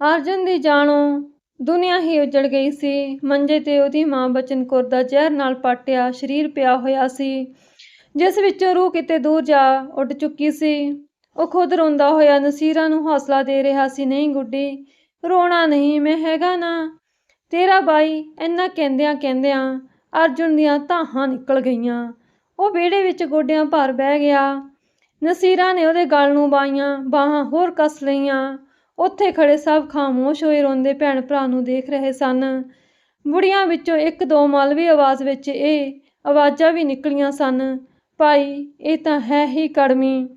ਅਰਜੁਨ ਦੀ ਜਾਣੋਂ, ਦੁਨੀਆ ਹੀ ਉਜੜ ਗਈ ਸੀ। ਮੰਜੇ ਤੇ ਉਹਦੀ ਮਾਂ ਬਚਨ ਕੁਰ ਦਾ ਜ਼ਹਿਰ ਨਾਲ ਪਾਟਿਆ, ਸਰੀਰ ਪਿਆ ਹੋਇਆ ਸੀ। ਜਿਸ ਵਿੱਚੋਂ ਰੂਹ ਕਿਤੇ ਦੂਰ ਜਾ ਉੱਡ ਚੁੱਕੀ ਸੀ। ਉਹ ਖੁਦ ਰੋਂਦਾ ਹੋਇਆ ਨਸੀਰਾ ਨੂੰ ਹੌਸਲਾ ਦੇ ਰਿਹਾ ਸੀ, ਨਹੀਂ ਗੁੱਡੀ, ਰੋਣਾ ਨਹੀਂ, ਮੈਂ ਹੈਗਾ ਨਾ। ਤੇਰਾ ਬਾਈ ਇੰਨਾ ਕਹਿੰਦਿਆਂ ਕਹਿੰਦਿਆਂ ਅਰਜੁਨ ਦੀਆਂ ਧਾਹਾਂ ਨਿਕਲ ਗਈਆਂ। ਉਹ ਵਿਹੜੇ ਵਿੱਚ ਗੋਡਿਆਂ ਭਰ ਬਹਿ ਗਿਆ। ਨਸੀਰਾ ਨੇ ਉਹਦੇ ਗਲ ਨੂੰ ਬਾਈਆਂ ਬਾਹਾਂ ਹੋਰ ਕੱਸ ਲਈਆਂ। ਉੱਥੇ ਖੜੇ ਸਭ ਖਾਮੋਸ਼ ਹੋਏ ਰੋਂਦੇ ਭੈਣ ਭਰਾ ਨੂੰ ਦੇਖ ਰਹੇ ਸਨ। ਬੁੜੀਆਂ ਵਿੱਚੋਂ ਇੱਕ ਦੋ ਮਲਵੀ ਆਵਾਜ਼ ਵਿੱਚ ਇਹ ਆਵਾਜ਼ਾਂ ਵੀ ਨਿਕਲੀਆਂ ਸਨ, ਭਾਈ, ਇਹ ਤਾਂ ਹੈ ਹੀ ਕੜਮੀ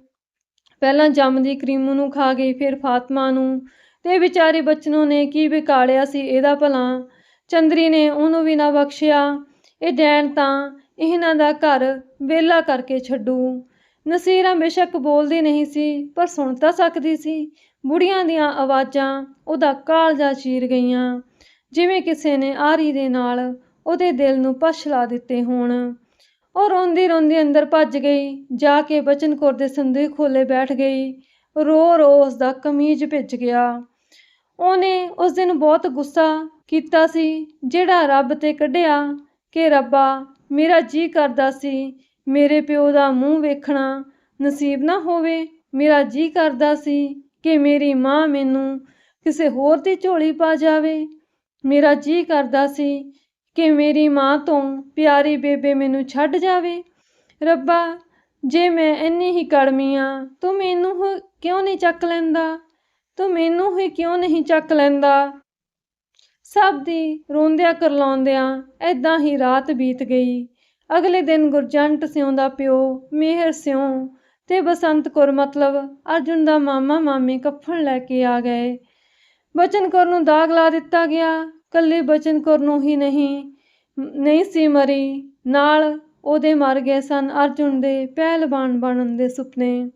ਪਹਿਲਾਂ ਜੰਮਦੀ ਕਰੀਮੂ ਨੂੰ ਖਾ ਗਈ, ਫਿਰ ਫਾਤਮਾ ਨੂੰ। ਤੇ ਵਿਚਾਰੇ ਬਚਨੋਂ ਨੇ ਕੀ ਵਿਕਾਲਿਆ ਸੀ ਇਹਦਾ ਭਲਾ? ਚੰਦਰੀ ਨੇ ਉਹਨੂੰ ਵੀ ਨਾ ਬਖਸ਼ਿਆ। ਇਹ ਡੈਣ ਤਾਂ ਇਹਨਾਂ ਦਾ ਘਰ ਵਿਹਲਾ ਕਰਕੇ ਛੱਡੂ। ਨਸੀਰਾ ਬੇਸ਼ੱਕ ਬੋਲਦੀ ਨਹੀਂ ਸੀ, ਪਰ ਸੁਣ ਤਾਂ ਸਕਦੀ ਸੀ। ਬੁੜੀਆਂ ਦੀਆਂ ਆਵਾਜ਼ਾਂ ਉਹਦਾ ਕਾਲਜਾ ਚੀਰ ਗਈਆਂ। ਜਿਵੇਂ ਕਿਸੇ ਨੇ ਆਰੀ ਦੇ ਨਾਲ ਉਹਦੇ ਦਿਲ ਨੂੰ ਪਛਲਾ ਦਿੱਤੇ ਹੋਣ। ਉਹ ਰੋਂਦੀ ਰੋਂਦੀ ਅੰਦਰ ਭੱਜ ਗਈ, ਜਾ ਕੇ ਬਚਨ ਕੌਰ ਦੇ ਸੰਦੇ ਖੋਲੇ ਬੈਠ ਗਈ। ਰੋ ਰੋ ਉਸ ਦਾ ਕਮੀਜ਼ ਭਿੱਜ ਗਿਆ। ਉਹਨੇ ਉਸ ਦਿਨ ਬਹੁਤ ਗੁੱਸਾ ਕੀਤਾ ਸੀ, ਜਿਹੜਾ ਰੱਬ ਤੇ ਕੱਢਿਆ ਕਿ ਰੱਬਾ, ਮੇਰਾ ਜੀ ਕਰਦਾ ਸੀ, ਮੇਰੇ ਪਿਓ ਦਾ ਮੂੰਹ ਵੇਖਣਾ ਨਸੀਬ ਨਾ ਹੋਵੇ, ਮੇਰਾ ਜੀ ਕਰਦਾ ਸੀ ਕਿ ਮੇਰੀ ਮਾਂ ਮੈਨੂੰ ਕਿਸੇ ਹੋਰ ਦੀ ਝੋਲੀ ਪਾ ਜਾਵੇ। ਮੇਰਾ ਜੀ ਕਰਦਾ ਸੀ ਕਿ ਮੇਰੀ ਮਾਂ ਤੋਂ ਪਿਆਰੀ ਬੇਬੇ ਮੈਨੂੰ ਛੱਡ ਜਾਵੇ? ਰੱਬਾ, ਜੇ ਮੈਂ ਇੰਨੀ ਹੀ ਕੜਮੀ ਆ, ਤੂੰ ਮੈਨੂੰ ਕਿਉਂ ਨਹੀਂ ਚੱਕ ਲੈਂਦਾ? ਤੂੰ ਮੈਨੂੰ ਹੀ ਕਿਉਂ ਨਹੀਂ ਚੱਕ ਲੈਂਦਾ? ਸਭ ਦੀ ਰੋਂਦਿਆਂ ਕਰਲਾਉਂਦਿਆਂ ਐਦਾਂ ਹੀ ਰਾਤ ਬੀਤ ਗਈ। ਅਗਲੇ ਦਿਨ ਗੁਰਜੰਟ ਸਿਉਂ ਦਾ ਪਿਓ ਮਿਹਰ ਸਿਉਂ ਤੇ ਬਸੰਤ ਕੌਰ ਮਤਲਬ ਅਰਜੁਨ ਦਾ ਮਾਮਾ ਮਾਮੀ ਕੱਫਣ ਲੈ ਕੇ ਆ ਗਏ। ਬਚਨ ਕੌਰ ਨੂੰ ਦਾਗ ਲਾ ਦਿੱਤਾ ਗਿਆ। ਕੱਲੀ ਬਚਨ ਕੌਰ ਨੂੰ ਹੀ ਨਹੀਂ ਨਹੀਂ ਸੀ ਮਰੀ। ਨਾਲ ਉਹਦੇ ਮਰ ਗਏ ਸਨ ਅਰਜੁਨ ਦੇ ਪਹਿਲਵਾਨ ਬਣਨ ਦੇ ਸੁਪਨੇ।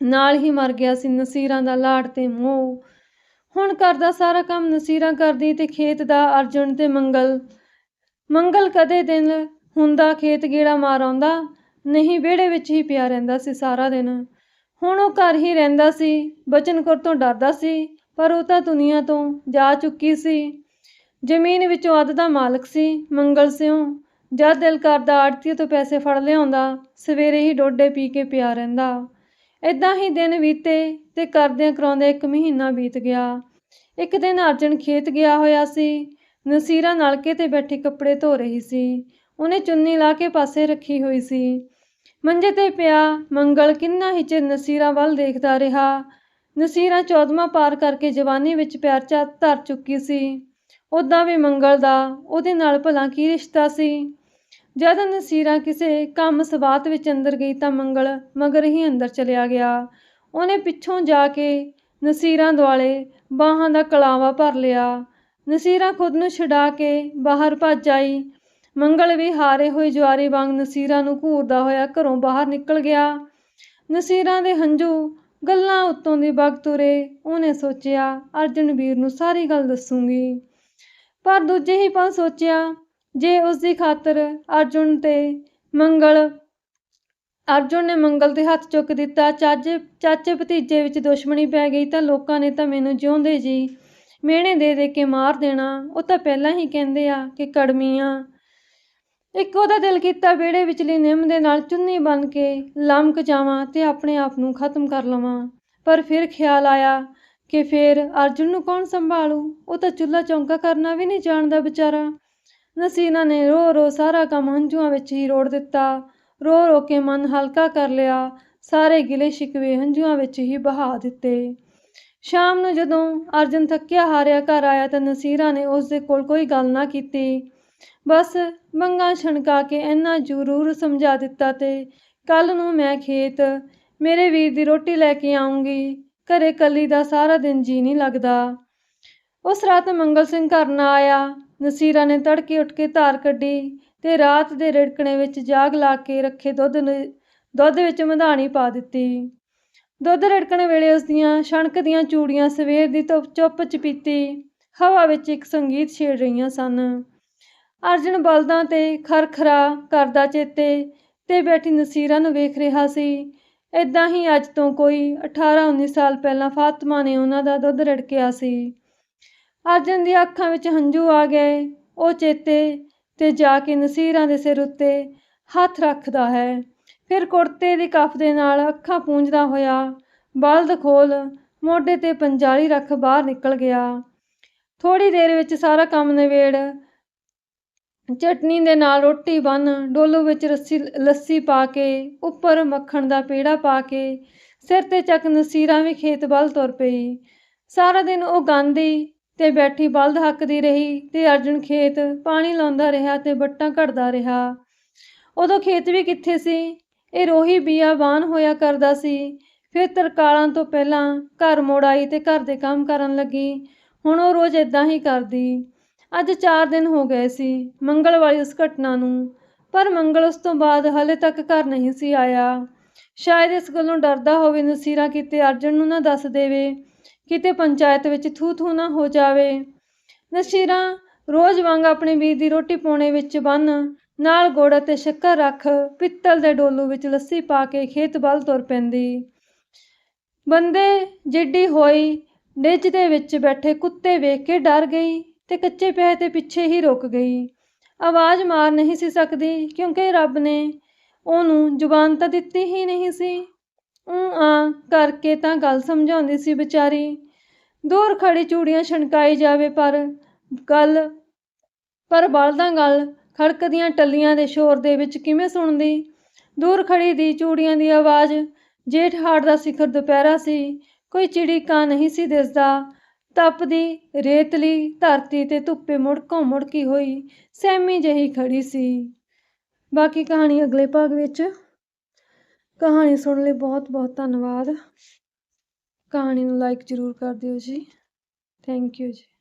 ਨਾਲ ਹੀ ਮਰ ਗਿਆ ਸੀ ਨਸੀਰਾਂ ਦਾ ਲਾੜ ਤੇ ਮੋਹ। ਹੁਣ ਕਰਦਾ ਸਾਰਾ ਕੰਮ ਨਸੀਰਾਂ ਕਰਦੀ ਤੇ ਖੇਤ ਦਾ ਅਰਜੁਨ ਤੇ ਮੰਗਲ। ਮੰਗਲ ਕਦੇ ਦਿਨ ਹੁੰਦਾ ਖੇਤ ਗੇੜਾ ਮਾਰ ਆਉਂਦਾ, ਨਹੀਂ ਵਿਹੜੇ ਵਿੱਚ ਹੀ ਪਿਆ ਰਹਿੰਦਾ ਸੀ ਸਾਰਾ ਦਿਨ। ਹੁਣ ਉਹ ਘਰ ਹੀ ਰਹਿੰਦਾ ਸੀ, ਬਚਨ ਕੌਰ ਤੋਂ ਡਰਦਾ ਸੀ, ਪਰ ਉਹ ਤਾਂ ਦੁਨੀਆ ਤੋਂ ਜਾ ਚੁੱਕੀ ਸੀ। ਜ਼ਮੀਨ ਵਿੱਚੋਂ ਅੱਧ ਦਾ ਮਾਲਕ ਸੀ, ਮੰਗਲ ਸਿਉਂ। ਜਦ ਦਿਲ ਕਰਦਾ ਆੜਤੀ ਤੋਂ ਪੈਸੇ ਫੜ ਲਿਆਉਂਦਾ, ਸਵੇਰੇ ਹੀ ਡੋਡੇ ਪੀ ਕੇ ਪਿਆ ਰਹਿੰਦਾ। ਇਦਾਂ ਹੀ ਦਿਨ ਬੀਤੇ ਤੇ ਕਰਦਿਆਂ ਕਰਾਉਂਦੇ ਇੱਕ ਮਹੀਨਾ ਬੀਤ ਗਿਆ। ਇੱਕ ਦਿਨ ਅਰਜਨ ਖੇਤ ਗਿਆ ਹੋਇਆ ਸੀ। ਨਸੀਰਾ ਨਲਕੇ ਤੇ ਬੈਠੀ ਕੱਪੜੇ ਧੋ ਰਹੀ ਸੀ। ਉਹਨੇ ਚੁੰਨੀ ਲਾ ਕੇ ਪਾਸੇ ਰੱਖੀ ਹੋਈ ਸੀ। ਮੰਜੇ ਤੇ ਪਿਆ, ਮੰਗਲ ਕਿੰਨਾ ਹੀ ਚਿਰ ਨਸੀਰਾ ਵੱਲ ਦੇਖਦਾ ਰਿਹਾ। ਨਸੀਰਾ ਚੌਦਮਾ ਪਾਰ ਕਰਕੇ ਜਵਾਨੀ ਵਿੱਚ ਪੈਰ ਚਾ ਧਰ ਚੁੱਕੀ ਸੀ। ਉਦਾਂ ਵੀ ਮੰਗਲ ਦਾ, ਉਹਦੇ ਨਾਲ ਭਲਾ ਕੀ ਰਿਸ਼ਤਾ ਸੀ? ਜਦ ਨਸੀਰਾ ਕਿਸੇ ਕੰਮ ਸਵਾਤ ਵਿੱਚ ਅੰਦਰ ਗਈ ਤਾਂ ਮੰਗਲ ਮਗਰ ਹੀ ਅੰਦਰ ਚਲਿਆ ਗਿਆ। ਉਹਨੇ ਪਿੱਛੋਂ ਜਾ ਕੇ ਨਸੀਰਾਂ ਦੁਆਲੇ ਬਾਹਾਂ ਦਾ ਕਲਾਵਾ ਭਰ ਲਿਆ। ਨਸੀਰਾ ਖੁਦ ਨੂੰ ਛਡਾ ਕੇ ਬਾਹਰ ਭੱਜ ਆਈ। ਮੰਗਲ ਵੀ ਹਾਰੇ ਹੋਏ ਜਵਾਰੀ ਵਾਂਗ ਨਸੀਰਾਂ ਨੂੰ ਘੂਰਦਾ ਹੋਇਆ ਘਰੋਂ ਬਾਹਰ ਨਿਕਲ ਗਿਆ। ਨਸੀਰਾਂ ਦੇ ਹੰਝੂ ਗੱਲਾਂ ਉੱਤੋਂ ਦੀ ਵਗ ਤੁਰੇ ਉਹਨੇ ਸੋਚਿਆ ਅਰਜਨ ਵੀਰ ਨੂੰ ਸਾਰੀ ਗੱਲ ਦੱਸੂਗੀ। ਪਰ ਦੂਜੇ ਹੀ ਪਲ ਸੋਚਿਆ, ਜੇ ਉਸ ਦੀ ਖਾਤਰ ਅਰਜੁਨ ਤੇ ਮੰਗਲ, ਅਰਜੁਨ ਨੇ ਮੰਗਲ ਤੇ ਹੱਥ ਚੁੱਕ ਦਿੱਤਾ, ਚਾਚੇ ਚਾਚੇ ਭਤੀਜੇ ਵਿੱਚ ਦੁਸ਼ਮਣੀ ਪੈ ਗਈ ਤਾਂ ਲੋਕਾਂ ਨੇ ਤਾਂ ਮੈਨੂੰ ਜਿਉਂਦੇ ਜੀ, ਮਿਹਣੇ ਦੇ ਦੇ ਕੇ ਮਾਰ ਦੇਣਾ, ਉਹ ਤਾਂ ਪਹਿਲਾਂ ਹੀ ਕਹਿੰਦੇ ਆ ਕਿ ਕੜਮੀਆਂ। ਇੱਕ ਉਹਦਾ ਦਿਲ ਕੀਤਾ ਵਿਹੜੇ ਵਿਚਲੀ ਨਿੰਮ ਦੇ ਨਾਲ ਚੁੰਨੀ ਬਨ ਕੇ ਲੰਮਕ ਜਾਵਾਂ ਤੇ ਆਪਣੇ ਆਪ ਨੂੰ ਖਤਮ ਕਰ ਲਵਾਂ, ਪਰ ਫਿਰ ਖਿਆਲ ਆਇਆ ਕਿ ਫੇਰ ਅਰਜੁਨ ਨੂੰ ਕੌਣ ਸੰਭਾਲੂ? ਉਹ ਤਾਂ ਚੁੱਲ੍ਹਾ ਚੌਂਕਾ ਕਰਨਾ ਵੀ ਨਹੀਂ ਜਾਣਦਾ ਵਿਚਾਰਾ। ਨਸੀਨਾ ਨੇ ਰੋ ਰੋ ਸਾਰਾ ਕੰਮ ਹੰਝੂਆਂ ਵਿੱਚ ਹੀ ਰੋੜ ਦਿੱਤਾ। ਰੋ ਰੋ ਕੇ ਮਨ ਹਲਕਾ ਕਰ ਲਿਆ। ਸਾਰੇ ਗਿਲੇ ਸ਼ਿਕਵੇ ਹੰਝੂਆਂ ਵਿੱਚ ਹੀ ਬਹਾ ਦਿੱਤੇ। ਸ਼ਾਮ ਨੂੰ ਜਦੋਂ ਅਰਜਨ ਥੱਕਿਆ ਹਾਰਿਆ ਘਰ ਆਇਆ ਤਾਂ ਨਸੀਰਾ ਨੇ ਉਸ ਦੇ ਕੋਲ ਕੋਈ ਗੱਲ ਨਾ ਕੀਤੀ। ਬਸ ਮੰਗਾਂ ਛਣਕਾ ਕੇ ਇੰਨਾ ਜ਼ਰੂਰ ਸਮਝਾ ਦਿੱਤਾ ਤੇ ਕੱਲ ਨੂੰ ਮੈਂ ਖੇਤ, ਮੇਰੇ ਵੀਰ ਦੀ ਰੋਟੀ ਲੈ ਕੇ ਆਉਂਗੀ ਘਰੇ ਕੱਲੀ ਦਾ ਸਾਰਾ ਦਿਨ ਜੀ ਨਹੀਂ ਲੱਗਦਾ। ਉਸ ਰਾਤ ਮੰਗਲ ਸਿੰਘ ਘਰ ਨਾ ਆਇਆ। ਨਸੀਰਾ ਨੇ ਤੜਕੇ ਉੱਠ ਕੇ ਧਾਰ ਕੱਢੀ ਤੇ ਰਾਤ ਦੇ ਰੜਕਣੇ ਵਿੱਚ ਜਾਗ ਲਾ ਕੇ ਰੱਖੇ ਦੁੱਧ ਨੂੰ, ਦੁੱਧ ਵਿੱਚ ਮਧਾਣੀ ਪਾ ਦਿੱਤੀ। ਦੁੱਧ ਰੜਕਣ ਵੇਲੇ ਉਸ ਦੀਆਂ ਛਣਕ ਦੀਆਂ ਚੂੜੀਆਂ ਸਵੇਰ ਦੀ ਧੁੱਪ ਚੁੱਪ ਚਪੀਤੀ, ਹਵਾ ਵਿੱਚ ਇੱਕ ਸੰਗੀਤ ਛੇੜ ਰਹੀਆਂ ਸਨ। ਅਰਜਨ ਬਲਦਾਂ ਤੇ ਖਰਖਰਾ ਕਰਦਾ ਚੇਤੇ ਤੇ ਬੈਠੀ ਨਸੀਰਾ ਨੂੰ ਵੇਖ ਰਿਹਾ ਸੀ ਇਦਾਂ ਹੀ ਅੱਜ ਤੋਂ ਕੋਈ 18-19 ਸਾਲ ਪਹਿਲਾਂ ਫਾਤਮਾ ਨੇ ਉਹਨਾਂ ਦਾ ਦੁੱਧ ਰੜਕਿਆ ਸੀ। ਅਰਜਨ ਦੀਆਂ ਅੱਖਾਂ ਵਿੱਚ ਹੰਝੂ ਆ ਗਏ। ਉਹ ਚੇਤੇ ਤੇ ਜਾ ਕੇ ਨਸੀਰਾਂ ਦੇ ਸਿਰ ਉੱਤੇ ਹੱਥ ਰੱਖਦਾ ਹੈ। ਫਿਰ ਕੁੜਤੇ ਦੀ ਕਫ ਦੇ ਨਾਲ ਅੱਖਾਂ ਪੂੰਝਦਾ ਹੋਇਆ ਬਲਦ ਖੋਲ ਮੋਢੇ ਤੇ ਪੰਜਾਲੀ ਰੱਖ ਬਾਹਰ ਨਿਕਲ ਗਿਆ। ਥੋੜੀ ਦੇਰ ਵਿੱਚ ਸਾਰਾ ਕੰਮ ਨਿਬੇੜ ਚਟਨੀ ਦੇ ਨਾਲ ਰੋਟੀ ਬੰਨ ਡੋਲੂ ਵਿੱਚ ਰੱਸੀ, ਲੱਸੀ ਪਾ ਕੇ, ਉੱਪਰ ਮੱਖਣ ਦਾ ਪੇੜਾ ਪਾ ਕੇ, ਸਿਰ ਤੇ ਚੱਕ ਨਸੀਰਾਂ ਵੀ ਖੇਤ ਵੱਲ ਤੁਰ ਪਈ। ਸਾਰਾ ਦਿਨ ਉਹ ਗਾਂਦੀ ਤੇ ਬੈਠੀ ਬਲਦ ਹੱਕਦੀ ਰਹੀ ਤੇ ਅਰਜੁਨ ਖੇਤ ਪਾਣੀ ਲਾਉਂਦਾ ਰਿਹਾ ਤੇ ਬੱਟਾਂ ਘੜਦਾ ਰਿਹਾ। ਉਦੋਂ ਖੇਤ ਵੀ ਕਿੱਥੇ ਸੀ? ਇਹ ਰੋਹੀ ਬੀਆਬਾਨ ਹੋਇਆ ਕਰਦਾ ਸੀ। ਫਿਰ ਤਰਕਾਲਾਂ ਤੋਂ ਪਹਿਲਾਂ ਘਰ ਮੁੜ ਆਈ ਤੇ ਘਰ ਦੇ ਕੰਮ ਕਰਨ ਲੱਗੀ। ਹੁਣ ਉਹ ਰੋਜ਼ ਇਦਾਂ ਹੀ ਕਰਦੀ। ਅੱਜ 4 ਦਿਨ ਹੋ ਗਏ ਸੀ, ਮੰਗਲ ਵਾਲੀ ਉਸ ਘਟਨਾ ਨੂੰ, ਪਰ ਮੰਗਲ ਉਸ ਤੋਂ ਬਾਅਦ ਹਲੇ ਤੱਕ ਘਰ ਨਹੀਂ ਸੀ ਆਇਆ। ਸ਼ਾਇਦ ਇਸ ਗੱਲੋਂ ਡਰਦਾ ਹੋਵੇ, ਨਸੀਰਾ ਕਿਤੇ ਅਰਜਨ ਨੂੰ ਨਾ ਦੱਸ ਦੇਵੇ, ਕਿਤੇ ਪੰਚਾਇਤ ਵਿੱਚ ਥੂ ਥੂ ਨਾ ਹੋ ਜਾਵੇ। ਨਸੀਰਾ ਰੋਜ਼ ਵਾਂਗ ਆਪਣੇ ਵੀਰ ਦੀ ਰੋਟੀ ਪਾਉਣੇ ਵਿੱਚ ਬੰਨ, ਨਾਲ ਗੁੜ ਅਤੇ ਸ਼ੱਕਰ ਰੱਖ ਪਿੱਤਲ ਦੇ ਡੋਲੂ ਵਿੱਚ ਲੱਸੀ ਪਾ ਕੇ ਖੇਤ ਵੱਲ ਤੁਰ ਪੈਂਦੀ। ਬੰਦੇ ਜਿੱਡੀ ਹੋਈ ਡਿੱਜ ਦੇ ਵਿੱਚ ਬੈਠੇ ਕੁੱਤੇ ਵੇਖ ਕੇ ਡਰ ਗਈ। ਤੇ ਕੱਚੇ ਪੈ ਤੇ ਪਿੱਛੇ ਹੀ ਰੁਕ ਗਈ। ਆਵਾਜ਼ ਮਾਰ ਨਹੀਂ ਸੀ ਸਕਦੀ ਕਿਉਂਕਿ ਰੱਬ ਨੇ ਉਹਨੂੰ ਜ਼ੁਬਾਨ ਤਾਂ ਦਿੱਤੀ ਹੀ ਨਹੀਂ ਸੀ। ਊਂ ਆ ਕਰਕੇ ਤਾਂ ਗੱਲ ਸਮਝਾਉਂਦੀ ਸੀ ਵਿਚਾਰੀ। ਦੂਰ ਖੜੀ ਚੂੜੀਆਂ ਛਣਕਾਈ ਜਾਵੇ ਪਰ ਗੱਲ, ਪਰ ਬਲਦਾਂ ਗੱਲ ਖੜਕਦੀਆਂ ਟੱਲੀਆਂ ਦੇ ਸ਼ੋਰ ਦੇ ਵਿੱਚ ਕਿਵੇਂ ਸੁਣਦੀ? ਦੂਰ ਖੜੀ ਦੀ ਚੂੜੀਆਂ ਦੀ ਆਵਾਜ਼ ਜੇਠ ਹਾੜ ਦਾ ਸਿਖਰ ਦੁਪਹਿਰਾ ਸੀ। ਕੋਈ ਚਿੜੀ ਕਾਂ ਨਹੀਂ ਸੀ ਦਿਸਦਾ। ਤਪਦੀ ਰੇਤਲੀ ਧਰਤੀ ਤੇ ਧੁੱਪੇ ਮੁੜਕੋਂ ਮੁੜਕੀ ਹੋਈ, ਸਹਿਮੀ ਜਿਹੀ ਖੜੀ ਸੀ। ਬਾਕੀ ਕਹਾਣੀ ਅਗਲੇ ਭਾਗ ਵਿੱਚ। ਕਹਾਣੀ ਸੁਣਨ ਲਈ ਬਹੁਤ ਬਹੁਤ ਧੰਨਵਾਦ। ਕਹਾਣੀ ਨੂੰ ਲਾਈਕ ਜ਼ਰੂਰ ਕਰ ਦਿਓ ਜੀ। ਥੈਂਕ ਯੂ ਜੀ।